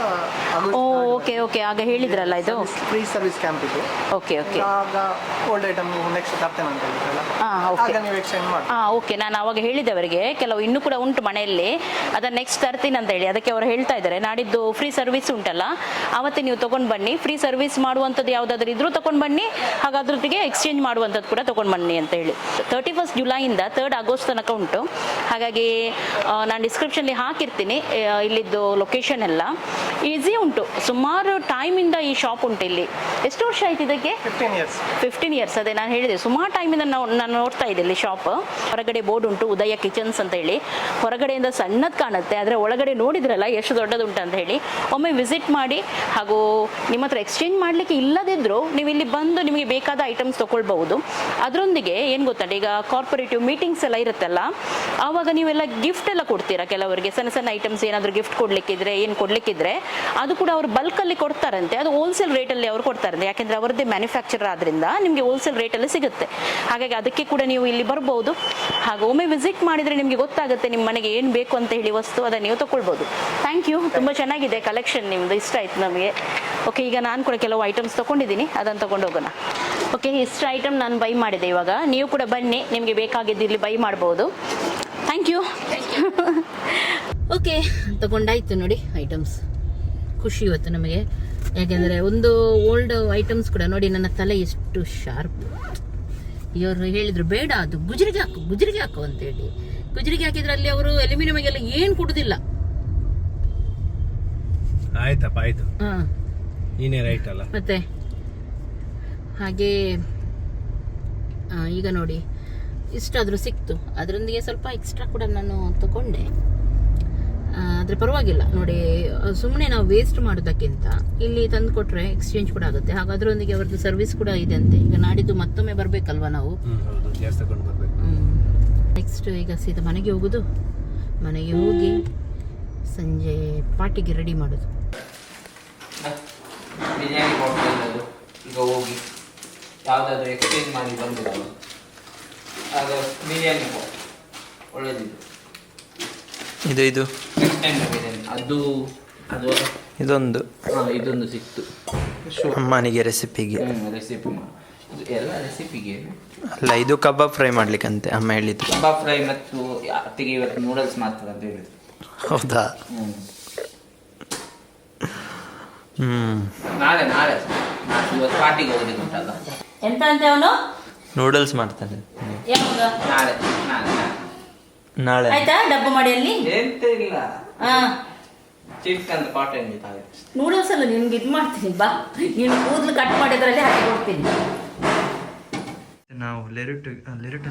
ಓ ಓಕೆ ಓಕೆ. ಆಗ ಹೇಳಿದ್ರಲ್ಲ ಇದು? ಫ್ರೀ ಸರ್ವಿಸ್ ಕ್ಯಾಂಪ್ ಇದು. Okay okay. ಆಗ ಓಲ್ಡ್ ಐಟಮ್ ನೆಕ್ಸ್ಟ್ ತರ್ತೇನೆ ಅಂತ ಹೇಳಿದ್ರಲ್ಲ. ಹಾ ಓಕೆ. ಆಗ ನೀವು ಎಕ್ಸ್ಚೇಂಜ್ ಮಾಡಿ. ಹಾಂ ಓಕೆ. ನಾನು ಅವಾಗ ಹೇಳಿದೆ ಅವರಿಗೆ ಕೆಲವು ಇನ್ನೂ ಕೂಡ ಉಂಟು ಮನೆಯಲ್ಲಿ. ಅದನ್ನು ನೆಕ್ಸ್ಟ್ ತರ್ತೀನಿ ಅಂತ ಹೇಳಿ. ಅದಕ್ಕೆ ಅವರು ಹೇಳ್ತಾ ಇದ್ದಾರೆ. ನಾಡಿದ್ದು ಫ್ರೀ ಸರ್ವಿಸ್ ಉಂಟಲ್ಲ. ಆವತ್ತೇ ನೀವು ತೊಗೊಂಡು ಬನ್ನಿ. ಫ್ರೀ ಸರ್ವಿಸ್ ಮಾಡುವಂಥದ್ದು ಯಾವುದಾದ್ರೂ ಇದ್ರೂ ತೊಗೊಂಡು ಬನ್ನಿ. ಹಾಗಾದ್ರೊಟ್ಟಿಗೆ ಎಕ್ಸ್ಚೇಂಜ್ ಮಾಡುವಂಥದ್ದು ಕೂಡ ತೊಗೊಂಡು ಬನ್ನಿ ಅಂತ ಹೇಳಿ. ತರ್ಟಿ ಫಸ್ಟ್ ಜುಲೈಯಿಂದ ತರ್ಡ್ ಆಗಸ್ಟ್ ತನಕ ಉಂಟು. ಹಾಗಾಗಿ ನಾನು ಡಿಸ್ಕ್ರಿಪ್ಷನ್ಲಿ ಹಾಕಿರ್ತೀನಿ. ಆ, ಇಲ್ಲಿದ್ದು ಲೊಕೇಶನ್ ಎಲ್ಲ ಈಸಿ ಉಂಟು. ಸುಮಾರು ಟೈಮಿಂದ ಈ ಶಾಪ್ ಉಂಟು ಇಲ್ಲಿ. ಎಷ್ಟು ವರ್ಷ ಆಯ್ತು ಇದಕ್ಕೆ? ಫಿಫ್ಟೀನ್ ಇಯರ್ಸ್ ಫಿಫ್ಟೀನ್ ಇಯರ್ಸ್ ಅದೇ ನಾನು ಹೇಳಿದೆ. ಸುಮಾರು ಟೈಮಿಂದ ನಾವು ನಾನು ನೋಡ್ತಾ ಇದ್ದೆ ಇಲ್ಲಿ ಶಾಪ್ ಹೊರಗಡೆ ಬೋರ್ಡ್ ಉಂಟು ಉದಯ ಕಿಚನ್ಸ್ ಅಂತ ಹೇಳಿ. ಹೊರಗಡೆಯಿಂದ ಸಣ್ಣದ್ ಕಾಣುತ್ತೆ ಆದರೆ ಒಳಗಡೆ ನೋಡಿದ್ರಲ್ಲ ಎಷ್ಟು ದೊಡ್ಡದುಂಟು ಅಂತ ಹೇಳಿ. ಒಮ್ಮೆ ವಿಸಿಟ್ ಮಾಡಿ ಹಾಗೂ ನಿಮ್ಮ ಹತ್ರ ಎಕ್ಸ್ಚೇಂಜ್ ಮಾಡಲಿಕ್ಕೆ ಇಲ್ಲದಿದ್ದರೂ ನೀವು ಇಲ್ಲಿ ಬಂದು ನಿಮಗೆ ಬೇಕಾದ ಐಟಮ್ಸ್ ತೊಗೊಳ್ಬಹುದು. ಅದರೊಂದಿಗೆ ಏನು ಗೊತ್ತಂಡ ಈಗ ಕಾರ್ಪೊರೇಟಿವ್ ಮೀಟಿಂಗ್ಸ್ ಎಲ್ಲ ಇರುತ್ತಲ್ಲ ಆವಾಗ ನೀವೆಲ್ಲ ಗಿಫ್ಟ್ ಎಲ್ಲ ಕೊಡ್ತೀರಾ ಕೆಲವರಿಗೆ? ಸಣ್ಣ ಸಣ್ಣ ಐಟಮ್ಸ್ ಏನಾದರೂ ಗಿಫ್ಟ್ ಕೊಡ್ಲಿಕ್ಕಿದ್ರೆ ಏನು ಕೊಡ್ಲಿಕ್ಕಿದ್ರೆ ಅದು ಕೂಡ ಅವರು ಬಲ್ಕಲ್ಲಿ ಕೊಡ್ತಾರಂತೆ. ಅದು ಹೋಲ್ಸೇಲ್ ರೇಟಲ್ಲಿ ಅವರು ಕೊಡ್ತಾರಂತೆ. ಯಾಕೆಂದ್ರೆ ಅವರದ್ದೇ ಮ್ಯಾನುಫ್ಯಾಕ್ಚರ್ ಆದ್ರಿಂದ ನಿಮಗೆ ಹೋಲ್ಸೇಲ್ ರೇಟಲ್ಲಿ ಸಿಗುತ್ತೆ. ಹಾಗಾಗಿ ಅದಕ್ಕೆ ಕೂಡ ನೀವು ಇಲ್ಲಿ ಬರ್ಬೋದು. ಹಾಗೆ ಒಮ್ಮೆ ವಿಸಿಟ್ ಮಾಡಿದರೆ ನಿಮಗೆ ಗೊತ್ತಾಗುತ್ತೆ ನಿಮ್ಮ ಮನೆಗೆ ಏನು ಬೇಕು ಅಂತ ಹೇಳಿ ವಸ್ತು ಅದನ್ನು ನೀವು ತಗೊಳ್ಬೋದು. ಥ್ಯಾಂಕ್ ಯು ತುಂಬ ಚೆನ್ನಾಗಿದೆ ಕಲೆಕ್ಷನ್ ನಿಮ್ಮದು ಇಷ್ಟ ಆಯ್ತು ನಮಗೆ. ಓಕೆ ಈಗ ನಾನು ಕೂಡ ಕೆಲವು ಐಟಮ್ಸ್ ತೊಗೊಂಡಿದ್ದೀನಿ. ಅದನ್ನು ತೊಗೊಂಡು ಹೋಗೋಣ. ಓಕೆ ಇಷ್ಟ ಐಟಮ್ ನಾನು ಬೈ ಮಾಡಿದೆ ಇವಾಗ. ನೀವು ಕೂಡ ಬನ್ನಿ. ನಿಮಗೆ ಬೇಕಾಗಿದ್ದು ಇಲ್ಲಿ ಬೈ ಮಾಡ್ಬೋದು. ಥ್ಯಾಂಕ್ ಯು ಓಕೆ ತಗೊಂಡಾಯ್ತು ನೋಡಿ ಐಟಮ್ಸ್ ಖುಷಿ ಇವತ್ತು ನಮಗೆ. ಯಾಕೆಂದರೆ ಒಂದು ಓಲ್ಡ್ ಐಟಮ್ಸ್ ಕೂಡ ನೋಡಿ ನನ್ನ ತಲೆ ಎಷ್ಟು ಶಾರ್ಪ್ ಇವರು ಹೇಳಿದ್ರು ಬೇಡ ಅದು ಗುಜರಿಗೆ ಹಾಕು ಗುಜರಿಗೆ ಹಾಕು ಅಂತೇಳಿ ಗುಜರಿಗೆ ಹಾಕಿದ್ರೆ ಅಲ್ಲಿ ಅವರು ಅಲ್ಯೂಮಿನಿಯಮ್ಗೆಲ್ಲ ಏನು ಕೊಡುದಿಲ್ಲ. ಆಯ್ತಪ್ಪ ಆಯ್ತು. ನೀನೇ ರೈಟ್ ಅಲ್ಲ. ಮತ್ತೆ? ಹಾಗೆ ಈಗ ನೋಡಿ ಇಷ್ಟಾದರೂ ಸಿಕ್ತು. ಅದರೊಂದಿಗೆ ಸ್ವಲ್ಪ ಎಕ್ಸ್ಟ್ರಾ ಕೂಡ ನಾನು ತಗೊಂಡೆ. ಆದ್ರೆ ಪರವಾಗಿಲ್ಲ. ನೋಡಿ ಸುಮ್ಮನೆ ನಾವು ವೇಸ್ಟ್ ಮಾಡೋದಕ್ಕಿಂತ ಇಲ್ಲಿ ತಂದು ಕೊಟ್ರೆ ಎಕ್ಸ್ಚೇಂಜ್ ಕೂಡ ಆಗುತ್ತೆ. ಹಾಗೆ ಅದರೊಂದಿಗೆ ಅವ್ರದ್ದು ಸರ್ವಿಸ್ ಕೂಡ ಇದೆ ಅಂತೆ. ಈಗ ನಾಡಿದ್ದು ಮತ್ತೊಮ್ಮೆ ಬರಬೇಕಲ್ವಾ ನಾವು? ನೆಕ್ಸ್ಟ್ ಈಗ ಸೀದಾ ಮನೆಗೆ ಹೋಗೋದು. ಮನೆಗೆ ಹೋಗಿ ಸಂಜೆ ಪಾರ್ಟಿಗೆ ರೆಡಿ ಮಾಡೋದು. ಈಗ ಹೋಗಿ ಯಾವುದಾದ್ರೂ ಎಕ್ಸ್ಚೇಂಜ್ ಮಾಡಿ ಬಂದಿರಲ್ಲ. ಅದು ಬಿರಿಯಾನಿ ಒಳ್ಳೆದಿದೆ ಇದು ಇದು. ಅದು ಅದು ಇದೊಂದು. ಹಾ, ಇದೊಂದು ಸಿಕ್ತು. ಅಮ್ಮನಿಗೆ ರೆಸಿಪಿಗೆ ರೆಸಿಪಿ ಎಲ್ಲ ರೆಸಿಪಿಗೆ ಅಲ್ಲ ಇದು ಕಬಾಬ್ ಫ್ರೈ ಮಾಡ್ಲಿಕ್ಕಂತೆ ಅಮ್ಮ ಹೇಳಿದ್ರು ಕಬಾಬ್ ಫ್ರೈ ಮತ್ತು ಅತ್ತಿಗೆ ಇವತ್ತು ನೂಡಲ್ಸ್ ಮಾಡ್ತಾರೆ ಅಂತ ಹೇಳಿದ್ರು. ಹೌದಾ? ಹ್ಮ್. ನಾಳೆ ನಾಳೆ. ನಾಳೆ ಇವತ್ತು ಪಾರ್ಟಿಗೆ ಹೋಗ್ಲಿಕ್ಕೆ ಉಂಟಲ್ಲ? ಎಂತ ಅಂತ ಅವನು? ನೂಡಲ್ಸ್ ಮಾಡ್ತಾನೆ. ನಾಳೆ ನಾಳೆ. ನಾಳೆ ಆಯ್ತಾ? ಡಬ್ಬ ಮಾಡಿ ಅಲ್ಲಿ? ಎಂತ ಇಲ್ಲ. ಹಾ. ಚಿಕ್ಕ ಅಂತ ಪಾಟ್ ಎಂದಿದ್ದಾರೆ ನೂಡಲ್ಸ್ ಅಲ್ಲ ನಿನ್ಗೆ ಇದು ಮಾಡ್ತೀನಿ ಬಾ. ನೀನು ಕೂದಲು ಕಟ್ ಮಾಡಿದ್ರಲ್ಲಿ ಹಾಕಿ ಕೊಡ್ತೀನಿ. ನಾವು ಲೆರುಟು ಲೆರುಟು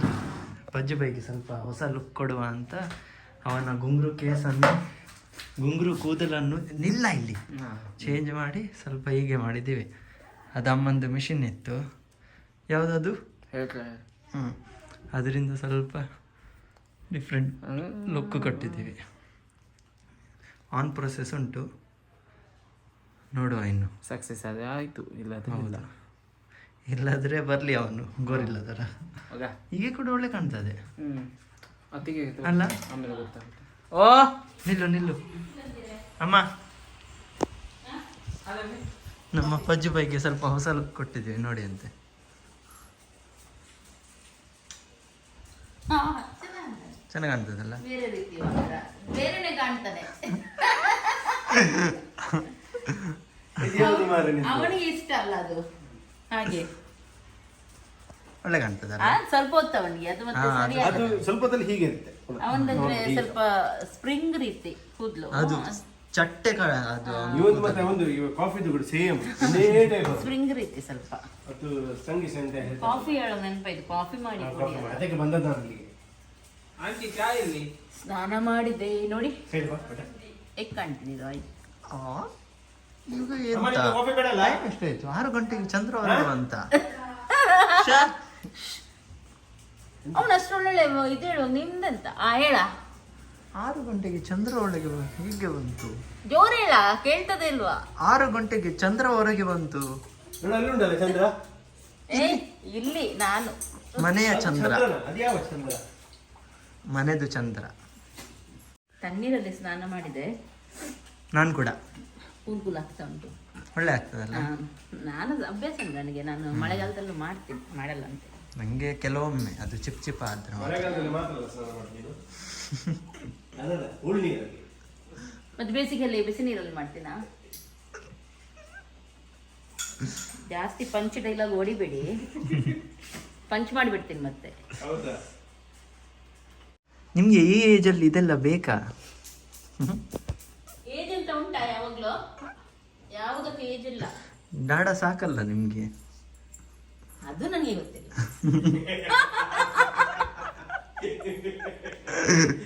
ಪಜ್ಜು ಬೈಗೆ ಸ್ವಲ್ಪ ಹೊಸ ಲುಕ್ ಕೊಡುವ ಅಂತ ಅವನ ಗುಂಗ್ರು ಕೇಸನ್ನು ಗುಂಗ್ರು ಕೂದಲನ್ನು ನಿಲ್ಲ ಇಲ್ಲಿ. ಚೇಂಜ್ ಮಾಡಿ ಸ್ವಲ್ಪ ಹೀಗೆ ಮಾಡಿದ್ದೀವಿ. ಅದು ಅಮ್ಮಂದು ಮಿಷಿನ್ ಇತ್ತು. ಯಾವುದದು? ಹೇಳ್ತಾರೆ ಹ್ಞೂ ಅದರಿಂದ ಸ್ವಲ್ಪ ಡಿಫ್ರೆಂಟ್ ಲುಕ್ ಕೊಟ್ಟಿದ್ದೀವಿ. ಆನ್ ಪ್ರೊಸೆಸ್ ಉಂಟು. ನೋಡುವ ಇನ್ನು. ಸಕ್ಸಸ್ ಆದರೆ ಆಯಿತು ಇಲ್ಲ. ಹೌದಾ. ಇಲ್ಲದ್ರೆ ಬರಲಿ ಅವನು ಗೋರಿಲ್ಲ ಥರ ಈಗ ಹೀಗೆ ಕೂಡ ಒಳ್ಳೆ ಕಾಣ್ತದೆ. ಅಲ್ಲ? ಆಮೇಲೆ ಗೊತ್ತಾಗುತ್ತೆ. ಓ! ನಿಲ್ಲು ನಿಲ್ಲು. ಅಮ್ಮ. ನಮ್ಮ ಪಜ್ಜು ಬೈಗೆ ಸ್ವಲ್ಪ ಹೊಸ ಲುಕ್ ಕೊಟ್ಟಿದ್ದೀವಿ ನೋಡಿ ಅಂತೆ. ಚೆನ್ನಾಗಿ ಕಾಣ್ತದಲ್ಲ? ಬೇರೆ ರೀತಿ ಬೇರೆನೆ ಕಾಣ್ತಾನೆ ಅವನಿಗೆ ಇಷ್ಟ ಅಲ್ಲ ಅದು. ಹಾಗೆ. ಒಳ್ಳೆ ಕಾಣ್ತದಲ್ಲ? ಸ್ವಲ್ಪ ಹೊತ್ತು ಅವನಿಗೆ. ಅದು ಮತ್ತೆ ಅದು ಸ್ವಲ್ಪದಲ್ಲಿ ಹೀಗೆ ಇರುತ್ತೆ. ಅವನಂದ್ರೆ ಸ್ವಲ್ಪ ಸ್ಪ್ರಿಂಗ್ ರೀತಿ ಕೂದಲು. ಅದು ಚಟ್ಟೆ ಅದು ಇವತ್ತು ಮತ್ತೆ ಒಂದು ಕಾಫಿದು ಕೂಡ ಸೇಮ್ ಅದೇ. ಟೈಪ್ ಸ್ಪ್ರಿಂಗ್ ರೀತಿ ಸ್ವಲ್ಪ. ಅದು ಸಂಗೀತ ಸಂತೆ ಕಾಫಿ ಹೇಳೋ ನೆನಪಾಯ್ತು ಕಾಫಿ ಮಾಡಿ ಕೊಡಿ ಅದಕ್ಕೆ ಬಂದದ್ದು ನಾನು ಇಲ್ಲಿಗೆ ಆಂಟಿ ಚಾ ಇಲ್ಲಿ ಸ್ನಾನ ಮಾಡಿದೆ ನೋಡಿ. ಸೈಡ್ ಬಾ ಬೇಟ ಎಗ್ ಕಾಣ್ತೀನಿ ಇದು ಆಯ್ತು. ಆ, ಈಗ ಅಮ್ಮ, ಎಂತ ನಿಮ್ಗೆ ಕಾಫಿ ಬೇಡಲ್ಲ? ಟೈಮ್ ಎಷ್ಟಾಯ್ತು? ಆರು ಗಂಟೆಗೆ ಚಂದ್ರ ಅಂತ. ಶ್ಯಾ. ಅವನು ಅಷ್ಟೊಳ್ಳೆ ಇದು ಹೇಳು ನಿಮ್ದಂತ ಆ ಹೇಳ. ಆರು ಗಂಟೆಗೆ ಚಂದ್ರ ಒಳಗೆ ಬ- ಹೀಗೆ ಬಂತು. ಜೋರ್ ಹೇಳ ಕೇಳ್ತದೆ ಇಲ್ವಾ? ಆರು ಗಂಟೆಗೆ ಚಂದ್ರ ಹೊರಗೆ ಬಂತು. ನೋಡು ಅಲ್ಲಿ ಉಂಟಲ್ಲ ಚಂದ್ರ? ಏ ಇಲ್ಲಿ ನಾನು. ಮನೆಯ ಚಂದ್ರ. ಚಂದ್ರನ? ಅದು ಯಾವ ಚಂದ್ರ? ಮನೆದು ಚಂದ್ರ. ತಣ್ಣೀರಲ್ಲಿ ಸ್ನಾನ ಮಾಡಿದೆ ನಾನು ಕೂಡ. ಕೂಲ್ಕೂಲ್ ಆಗ್ತಾ ಉಂಟು. ಒಳ್ಳೆ ಆಗ್ತದಲ್ಲ? ನಾನು ಅಭ್ಯಾಸ ಉಂಟು ನನಗೆ ನಾನು ಮಳೆಗಾಲದಲ್ಲೂ ಮಾಡ್ತೀನಿ ಮಾಡಲ್ಲ ಅಂತ. ನನಗೆ ಕೆಲವೊಮ್ಮೆ ಅದು ಚಿಪ್ ಚಿಪ್ ಆದ್ರೆ ಮತ್ತೆ ಬೇಸಿಗೆಯಲ್ಲಿ ಬಿಸಿ ನೀರಲ್ಲಿ ಮಾಡ್ತೀನಾ? ಜಾಸ್ತಿ ಪಂಚ್ ಡೈಲಾಗ್ ಹೊಡಿಬೇಡಿ ಪಂಚ್ ಮಾಡಿಬಿಡ್ತೀನಿ ಮತ್ತೆ. ಹೌದಾ? ನಿಮ್ಗೆ ಈ ಏಜಲ್ಲಿ ಇದೆಲ್ಲ ಬೇಕಾ? ಏಜ್ ಅಂತ ಉಂಟಾ ಯಾವಾಗಲೂ? ಯಾವುದಕ್ಕೆ ಏಜ್ ಇಲ್ಲ. ಡಾಡ ಸಾಕಲ್ಲ ನಿಮ್ಗೆ? ಅದು ನನಗೆ ಗೊತ್ತಿಲ್ಲ.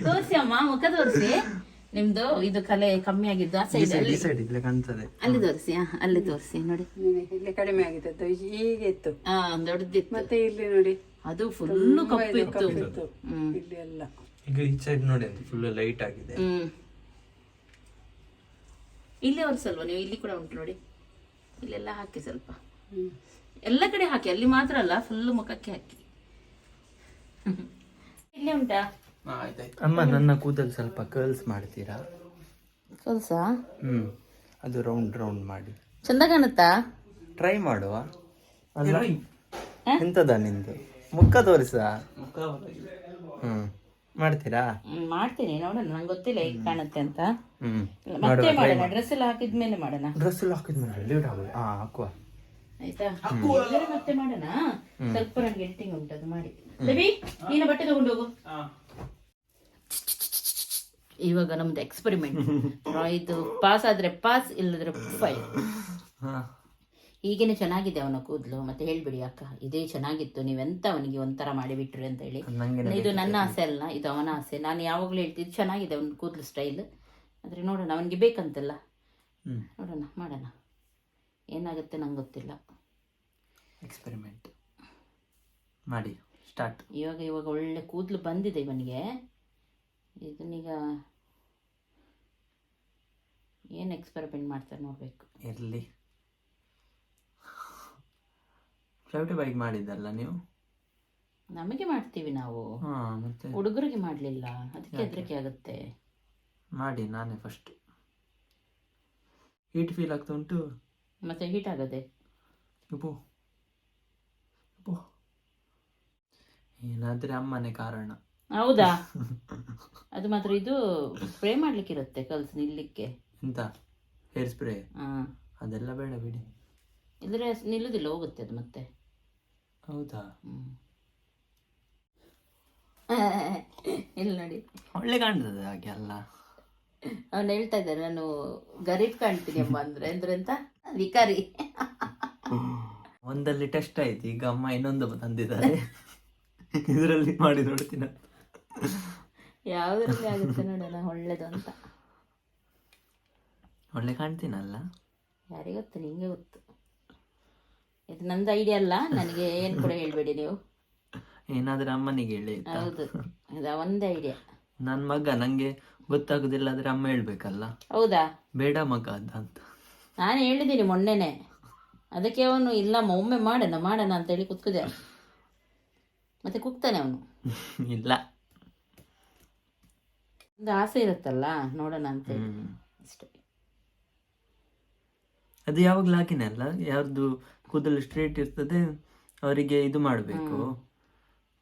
ತೋರಿಸಿ ಅಮ್ಮ ಮುಖ ತೋರಿಸಿ. ನಿಮ್ದು ಇದು ಕಲೆ ಕಮ್ಮಿ ಆಗಿದ್ದು ಆ ಸೈಡ್ ಅಲ್ಲಿ. ಸೈಡ್ ಇಲ್ಲೇ ಕಾಣ್ತದೆ. ಅಲ್ಲಿ ತೋರಿಸಿ ಅಲ್ಲಿ ತೋರಿಸಿ ನೋಡಿ. ಇಲ್ಲಿ ಕಡಿಮೆ ಆಗಿದ್ದದ್ದು ಹೀಗೆ ಇತ್ತು. ಆ ದೊಡ್ಡದಿತ್ತು ಮತ್ತೆ ಇಲ್ಲಿ ನೋಡಿ. ಅದು ಫುಲ್ಲು ಕಪ್ಪು ಇತ್ತು ಇತ್ತು ಹ್ಮ್. ಇಲ್ಲಿ ಎಲ್ಲ. ಈಗ ಈ ಸೈಡ್ ನೋಡಿ ಅಂತ ಫುಲ್ ಲೈಟ್ ಆಗಿದೆ. ಹ್ಮ್. ಇಲ್ಲಿ ಸ್ವಲ್ಪ ನೀವು ಇಲ್ಲಿ ಕೂಡ ಉಂಟು ನೋಡಿ. ಇಲ್ಲೆಲ್ಲ ಹಾಕಿ ಸ್ವಲ್ಪ. ಎಲ್ಲ ಕಡೆ ಹಾಕಿ ಅಲ್ಲಿ ಮಾತ್ರ ಅಲ್ಲ ಫುಲ್ ಮುಖಕ್ಕೆ ಹಾಕಿ. ಇಲ್ಲೇ ಉಂಟಾ? ಅಮ್ಮ ನನ್ನ ಕೂದಲು ಸ್ವಲ್ಪ ಕರ್ಲ್ಸ್ ಮಾಡ್ತೀರಾ? ಕಲ್ಸ ಹ್ಮ್. ಅದು ರೌಂಡ್ ರೌಂಡ್ ಮಾಡಿ. ಚಂದ ಕಾಣುತ್ತಾ? ಟ್ರೈ ಮಾಡುವ. ಅಲ್ಲ ಎಂತದ ನಿಂದು? ಮುಖ ತೋರಿಸ? ಮುಖ. ಹ್ಮ್. ಮಾಡ್ತೀರಾ? ಹ್ಮ್, ಮಾಡ್ತೀನಿ. ನೋಡೋಣ ನಂಗೆ ಗೊತ್ತಿಲ್ಲ ಹೇಗೆ ಕಾಣುತ್ತೆ ಅಂತ. ಹ್ಮ್. ಮತ್ತೆ ಮಾಡೋಣ. ಡ್ರೆಸ್ ಎಲ್ಲ ಹಾಕಿದ್ಮೇಲೆ ಮಾಡೋಣ. ಡ್ರೆಸ್ ಎಲ್ಲ ಹಾಕಿದ್ಮೇಲೆ ಲೇಟ್ ಆಗೋದು ಹಾ ಹಾಕುವ. ಆಯ್ತಾ? ಎಲ್ಲರೂ ಮತ್ತೆ ಮಾಡೋಣ. ಸ್ವಲ್ಪ ನನಗೆ ಎಡಿಟಿಂಗ್ ಉಂಟು ಅದು ಮಾಡಿ. ಬೇಬಿ ನೀನು ಬಟ್ಟೆ ತಗೊಂಡು ಹೋಗು ಹಾ. ಇವಾಗ ನಮ್ದು ಎಕ್ಸ್ಪೆರಿಮೆಂಟ್ ಇದು ಪಾಸ್ ಆದ್ರೆ ಪಾಸ್ ಇಲ್ಲದ್ರೆ ಫೈಲ್ ಹಾ. ಈಗೇನೆ ಚೆನ್ನಾಗಿದೆ ಅವನ ಕೂದಲು? ಮತ್ತೆ ಹೇಳ್ಬಿಡಿ ಅಕ್ಕ. ಇದೇ ಚೆನ್ನಾಗಿತ್ತು. ನೀವೆಂತ ಅವನಿಗೆ ಒಂಥರ ಮಾಡಿಬಿಟ್ರಿ ಅಂತ ಹೇಳಿ. ಇದು ನನ್ನ ಆಸೆ ಅಲ್ಲ ಇದು ಅವನ ಆಸೆ. ನಾನು ಯಾವಾಗಲೂ ಹೇಳ್ತಿದ್ದು ಚೆನ್ನಾಗಿದೆ ಅವನ ಕೂದಲು ಸ್ಟೈಲ್ ಆದರೆ ನೋಡೋಣ ಅವನಿಗೆ ಬೇಕಂತಲ್ಲ. ನೋಡೋಣ ಮಾಡೋಣ. ಏನಾಗುತ್ತೆ ನಂಗೆ ಗೊತ್ತಿಲ್ಲ. ಎಕ್ಸ್ಪೆರಿಮೆಂಟ್ ಮಾಡಿ ಸ್ಟಾರ್ಟ್ ಇವಾಗ ಇವಾಗ ಒಳ್ಳೆ ಕೂದಲು ಬಂದಿದೆ ಇವನಿಗೆ. ಇದನ್ನೀಗ ಏನು ಎಕ್ಸ್ಪೆರಿಮೆಂಟ್ ಮಾಡ್ತಾರೆ ನೋಡಬೇಕು. ಇರಲಿ. ಫ್ಲೈಟ್ ಬೈಕ್ ಮಾಡಿದ್ದಲ್ಲ ನೀವು? ನಮಗೆ ಮಾಡ್ತೀವಿ ನಾವು. ಹಾ ಮತ್ತೆ? ಹುಡುಗರಿಗೆ ಮಾಡಲಿಲ್ಲ. ಅದಕ್ಕೆ ಹೆದರಿಕೆ ಆಗುತ್ತೆ. ಮಾಡಿ ನಾನೇ ಫಸ್ಟ್ ಹೀಟ್ ಫೀಲ್ ಆಗ್ತಾ ಉಂಟು? ಮತ್ತೆ ಹೀಟ್ ಆಗದೆ? ಏನಾದ್ರೆ ಅಮ್ಮನೇ ಕಾರಣ. ಹೌದಾ? ಅದು ಮಾತ್ರ ಇದು ಸ್ಪ್ರೇ ಮಾಡ್ಲಿಕ್ಕಿರುತ್ತೆ ಕಲ್ಸ್ ನಿಲ್ಲಕ್ಕೆ. ಎಂತ? ಹೇರ್ ಸ್ಪ್ರೇ ಹಾ. ಅದೆಲ್ಲ ಬೇಡ ಬಿಡಿ. ಇದ್ರೆ ನಿಲ್ಲುದಿಲ್ಲ ಹೋಗುತ್ತೆ ಅದು ಮತ್ತೆ. ಹೌದಾ? ಇಲ್ಲ ನೋಡಿ. ಒಳ್ಳೆ ಕಾಣ್ತದೆ ಹಾಗೆ ಅಲ್ಲ. ಅವನು ಹೇಳ್ತಾ ಇದ್ದಾರೆ ನಾನು ಗರೀಬ್ ಕಾಣ್ತೀನಿ ಅಮ್ಮ ಅಂದ್ರೆ ಅಂದ್ರೆ ಎಂತ? ವಿಕಾರಿ. ಒಂದಲ್ಲಿ ಟೆಸ್ಟ್ ಆಯ್ತು ಈಗ ಅಮ್ಮ ಇನ್ನೊಂದು ತಂದಿದ್ದಾರೆ. ಇದರಲ್ಲಿ ಮಾಡಿ ನೋಡ್ತೀನಿ. ಯಾವ್ದ್ರಲ್ಲಿ ಆಗುತ್ತೆ ನೋಡೋಣ ಒಳ್ಳೇದು ಅಂತ. ಒಳ್ಳೆ ಕಾಣ್ತೀನಲ್ಲ? ಯಾರಿಗೆ ಗೊತ್ತು ನಿಂಗೆ ಗೊತ್ತು. ಇದು ನಂದು ಐಡಿಯಾ ಅಲ್ಲ ನನಗೆ ಏನು ಕೂಡ ಹೇಳ್ಬೇಡಿ ನೀವು. ಏನಾದ್ರೂ ಅಮ್ಮನಿಗೆ ಹೇಳಿ ಆಯ್ತಾ? ಹೌದು ಅದು ಒಂದೇ ಐಡಿಯಾ ನನ್ನ ಮಗ ನಂಗೆ ಗೊತ್ತಾಗುದಿಲ್ಲ ಆದ್ರೆ ಅಮ್ಮ ಹೇಳ್ಬೇಕಲ್ಲ? ಹೌದಾ? ಬೇಡ ಮಗ ಅದ ಅಂತ ನಾನು ಹೇಳಿದ್ದೀನಿ ಮೊನ್ನೆನೆ. ಅದಕ್ಕೆ ಅವನು ಇಲ್ಲಮ್ಮ ಒಮ್ಮೆ ಮಾಡೋಣ ಮಾಡೋಣ ಅಂತ ಹೇಳಿ ಕುತ್ಕಿದೆ. ಮತ್ತೆ ಕುಕ್ತಾನೆ ಅವನು. ಇಲ್ಲ. ಒಂದು ಆಸೆ ಇರುತ್ತಲ್ಲ ನೋಡೋಣ ಅಂತ ಹೇಳಿ. ಹ್ಮ್. ಅಷ್ಟೇ. ಅದು ಯಾವಾಗ್ಲೂ ಹಾಕಿನ ಅಲ್ಲ? ಯಾರ್ದು ಕೂದಲು ಸ್ಟ್ರೇಟ್ ಇರ್ತದೆ ಅವರಿಗೆ ಇದು ಮಾಡಬೇಕು.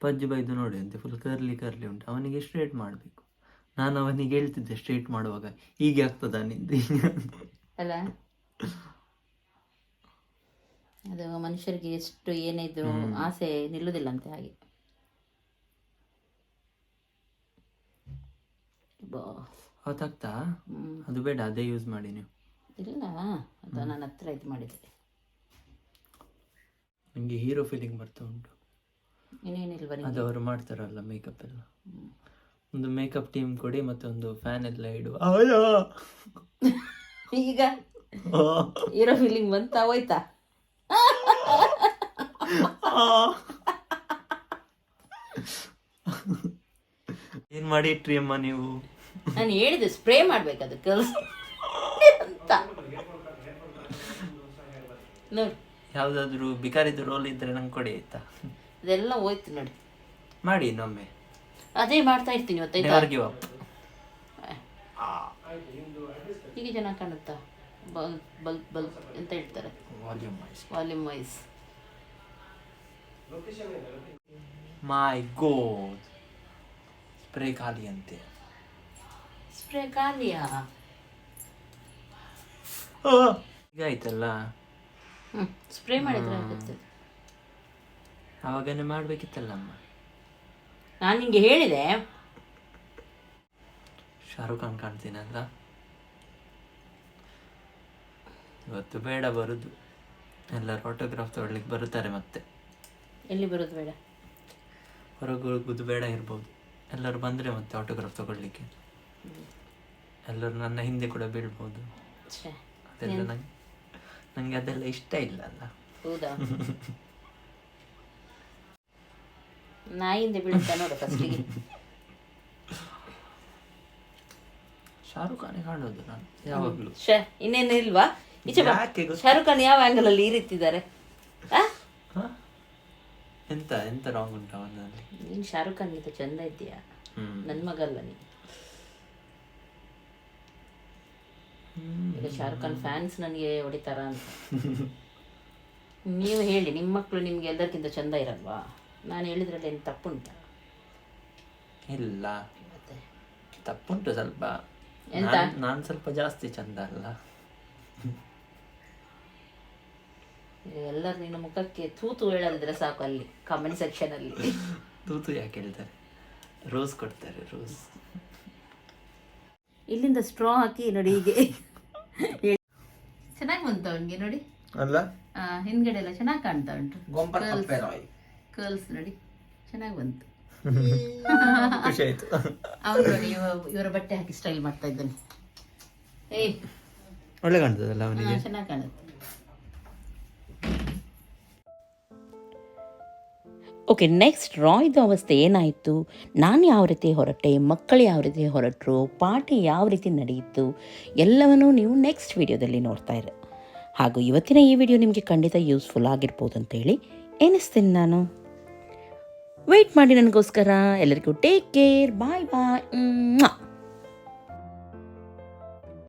ಪಜ್ಜಿ ಬೈದು ನೋಡಿ ಅಂತೆ ಫುಲ್ ಕರ್ಲಿ ಕರ್ಲಿ ಉಂಟು. ಅವನಿಗೆ ಸ್ಟ್ರೇಟ್ ಮಾಡಬೇಕು. ನಾನು ಅವನಿಗೆ ಹೇಳ್ತಿದ್ದೆ ಸ್ಟ್ರೇಟ್ ಮಾಡುವಾಗ ಹೀಗೆ ಆಗ್ತದ ನಿಂದು ಅಂತ. ಅಲ್ಲ? ಅದು ಮನುಷ್ಯರಿಗೆ ಎಷ್ಟು ಏನಿದ್ರು ಆಸೆ ಆಸೆ ನಿಲ್ಲುವುದಿಲ್ಲಂತೆ ಹಾಗೆ. ಹ್ಮ್. ಅದು ಬೇಡ ಅದೇ ಯೂಸ್ ಮಾಡಿ ನೀವು. ಇಲ್ಲ ಅದು ನನ್ನ ಹತ್ರ ಇದು ಮಾಡಿದೆ ನನಗೆ ಹೀರೋ ಫೀಲಿಂಗ್ ಬರ್ತಾ ಉಂಟು. ಇನ್ನೇನಿಲ್ವ ಅದು ನಿಮಗೆ ಅವರು ಮಾಡ್ತಾರಲ್ಲ ಮೇಕಪ್ ಎಲ್ಲ. ಒಂದು ಮೇಕಪ್ ಟೀಮ್ ಕೊಡಿ ಮತ್ತೆ ಒಂದು ಫ್ಯಾನ್ ಎಲ್ಲ ಇಡುವ. ಈಗ? ಹೀರೋ ಫೀಲಿಂಗ್ ಬಂತ ಹೋಯ್ತಾ? ಏನ್ ಮಾಡಿ ಇಟ್ರಿ ಅಮ್ಮ ನೀವು? ನಾನು ಹೇಳಿದೆ ಸ್ಪ್ರೇ ಮಾಡ್ಬೇಕು ಅದಕ್ಕೆ. ಅಂತ. ನೋಡಿ. ಯಾವ್ದಾದ್ರು ಬಿಕಾರಿದು ರೋಲ್ ಇದ್ರೆ ನಂಗೆ ಕೊಡಿ ಆಯ್ತಾ? ಇದೆಲ್ಲ ಹೋಯ್ತು ನೋಡಿ. ಮಾಡಿ ಇನ್ನೊಮ್ಮೆ. ಅದೇ ಮಾಡ್ತಾ ಇರ್ತೀನಿ ಇವತ್ತಾಯ್ತಾ ನೆವರ್ ಗಿವ್ ಅಪ್ ಹೀಗೆ ಜನ ಕಾಣುತ್ತಾ? ಬಲ್ ಬಲ್ ಬಲ್ ಎಂತ ಹೇಳ್ತಾರೆ. Volume wise volume wise my god spray ಖಾಲಿ ಅಂತೆ. ಸ್ಪ್ರೇ ಖಾಲಿಯಾ? ಈಗ ಆಯ್ತಲ್ಲ? ಹ್ಞೂ ಸ್ಪ್ರೇ ಮಾಡಿದ್ರೆ ಆಗುತ್ತೆ. ಆವಾಗನೇ ಮಾಡ್ಬೇಕಿತ್ತಲ್ಲಮ್ಮ ನಾನು ನಿಂಗೆ ಹೇಳಿದೆ. ಶಾರುಖ್ ಖಾನ್ ಕಾಣ್ತೀನಲ್ಲ ಇವತ್ತು ಬೇಡ ಬರುದು. ಎಲ್ಲರೂ ಆಟೋಗ್ರಾಫ್ ತಗೊಳ್ಳಿಕ್ಕೆ ಬರುತ್ತಾರೆ ಮತ್ತೆ. ಎಲ್ಲಿ ಬರೋದು ಬೇಡ? ಹೊರಗೆ ಹೋಗುದು ಬೇಡ ಇರ್ಬೋದು. ಎಲ್ಲರೂ ಬಂದರೆ ಮತ್ತೆ ಆಟೋಗ್ರಾಫ್ ತಗೊಳ್ಳಿಕ್ಕೆ. ಎಲ್ಲರೂ ನನ್ನ ಹಿಂದೆ ಕೂಡ ಬೀಳ್ಬೋದು. ಛೇ. ಅದೆಲ್ಲ ನಂಗೆ ನನಗೆ ಅದೆಲ್ಲ ಇಷ್ಟ ಇಲ್ಲ ಅಲ್ಲ ಹೌದಾ? ನಾಯಿಂದ ಬೀಳುತ್ತಾ ನೋಡು ಫಸ್ಟಿಗೆ ಶಾರುಖ್ ಖಾನ್ ಕಾಣೋದು ನಾನು ಯಾವಾಗಲೂ. ಶೇ ಇನ್ನೇನು ಇಲ್ವಾ? ಈಚೆ ಬಾ. ಯಾಕೆ ಗೊತ್ತಾ? ಶಾರುಖ್ ಖಾನ್ ಯಾವ ಆಂಗಲ್ ಅಲ್ಲಿ ಈ ರೀತಿ ಇದ್ದಾರೆ ಆ ಎಂತ ಎಂತ ರಾಂಗ್ ಉಂಟು ಅವನಲ್ಲಿ? ನೀನ್ ಶಾರುಖ್ ಖಾನ್ಗಿಂತ ಚಂದ ಇದ್ದೀಯಾ? ಹ್ಮ್. ನನ್ನ ಮಗಲ್ಲ ನೀನು? ಈಗ ಶಾರುಖ್ ಖಾನ್ ಫ್ಯಾನ್ಸ್ ನನಗೆ ಹೊಡಿತಾರ ಅಂತ. ನೀವು ಹೇಳಿ ನಿಮ್ಮ ಮಕ್ಕಳು ನಿಮ್ಗೆ ಎಲ್ಲರಿಗಿಂತ ಚಂದ ಇರಲ್ವಾ? ನಾನು ಹೇಳಿದ್ರಲ್ಲಿ ಏನು ತಪ್ಪುಂಟ? ಇಲ್ಲ. ಮತ್ತೆ? ತಪ್ಪುಂಟು ಸ್ವಲ್ಪ. ಎಂತ? ನಾನು ಸ್ವಲ್ಪ ಜಾಸ್ತಿ ಚಂದ ಅಲ್ಲ. ಎಲ್ಲರೂ ನಿನ್ನ ಮುಖಕ್ಕೆ ತೂತು ಹೇಳದಿದ್ರೆ ಸಾಕು ಅಲ್ಲಿ ಕಾಮೆಂಟ್ ಸೆಕ್ಷನ್ ಅಲ್ಲಿ. ತೂತು ಯಾಕೆ ಹೇಳ್ತಾರೆ? ರೋಸ್ ಕೊಡ್ತಾರೆ ರೋಸ್ ಇಲ್ಲಿಂದ ಸ್ಟ್ರಾ ಹಾಕಿ ನೋಡಿ ಹೀಗೆ. ಚೆನ್ನಾಗಿ ಬಂತು ಅವನಿಗೆ ನೋಡಿ. ಅಲ್ಲ? ಆ, ಹಿಂದ್ಗಡೆ ಎಲ್ಲ ಚೆನ್ನಾಗಿ ಕಾಣ್ತಾ ಉಂಟು. ಕರ್ಲ್ಸ್ ನೋಡಿ. ಚೆನ್ನಾಗಿ ಬಂತು. ಅವನು ನೋಡಿ ಇವರ ಬಟ್ಟೆ ಹಾಕಿ ಸ್ಟೈಲ್ ಮಾಡ್ತಾ ಇದ್ದಾನೆ. ಏಯ್. ಒಳ್ಳೆ ಕಾಣ್ತದಲ್ಲ ಅವನಿಗೆ? ಚೆನ್ನಾಗಿ ಕಾಣುತ್ತೆ. ಓಕೆ ನೆಕ್ಸ್ಟ್ ರಾಯ್ದು ಅವಸ್ಥೆ ಏನಾಯಿತು? ನಾನು ಯಾವ ರೀತಿ ಹೊರಟೆ? ಮಕ್ಕಳು ಯಾವ ರೀತಿ ಹೊರಟರು? ಪಾರ್ಟಿ ಯಾವ ರೀತಿ ನಡೆಯಿತು ಎಲ್ಲವನ್ನೂ ನೀವು ನೆಕ್ಸ್ಟ್ ವಿಡಿಯೋದಲ್ಲಿ ನೋಡ್ತಾ ಇರ. ಹಾಗೂ ಇವತ್ತಿನ ಈ ವಿಡಿಯೋ ನಿಮಗೆ ಖಂಡಿತ ಯೂಸ್ಫುಲ್ ಆಗಿರ್ಬೋದು ಅಂತೇಳಿ ಎನಿಸ್ತೀನಿ ನಾನು. ವೆಯ್ಟ್ ಮಾಡಿ ನನಗೋಸ್ಕರ. ಎಲ್ಲರಿಗೂ ಟೇಕ್ ಕೇರ್ ಬಾಯ್ ಬಾಯ್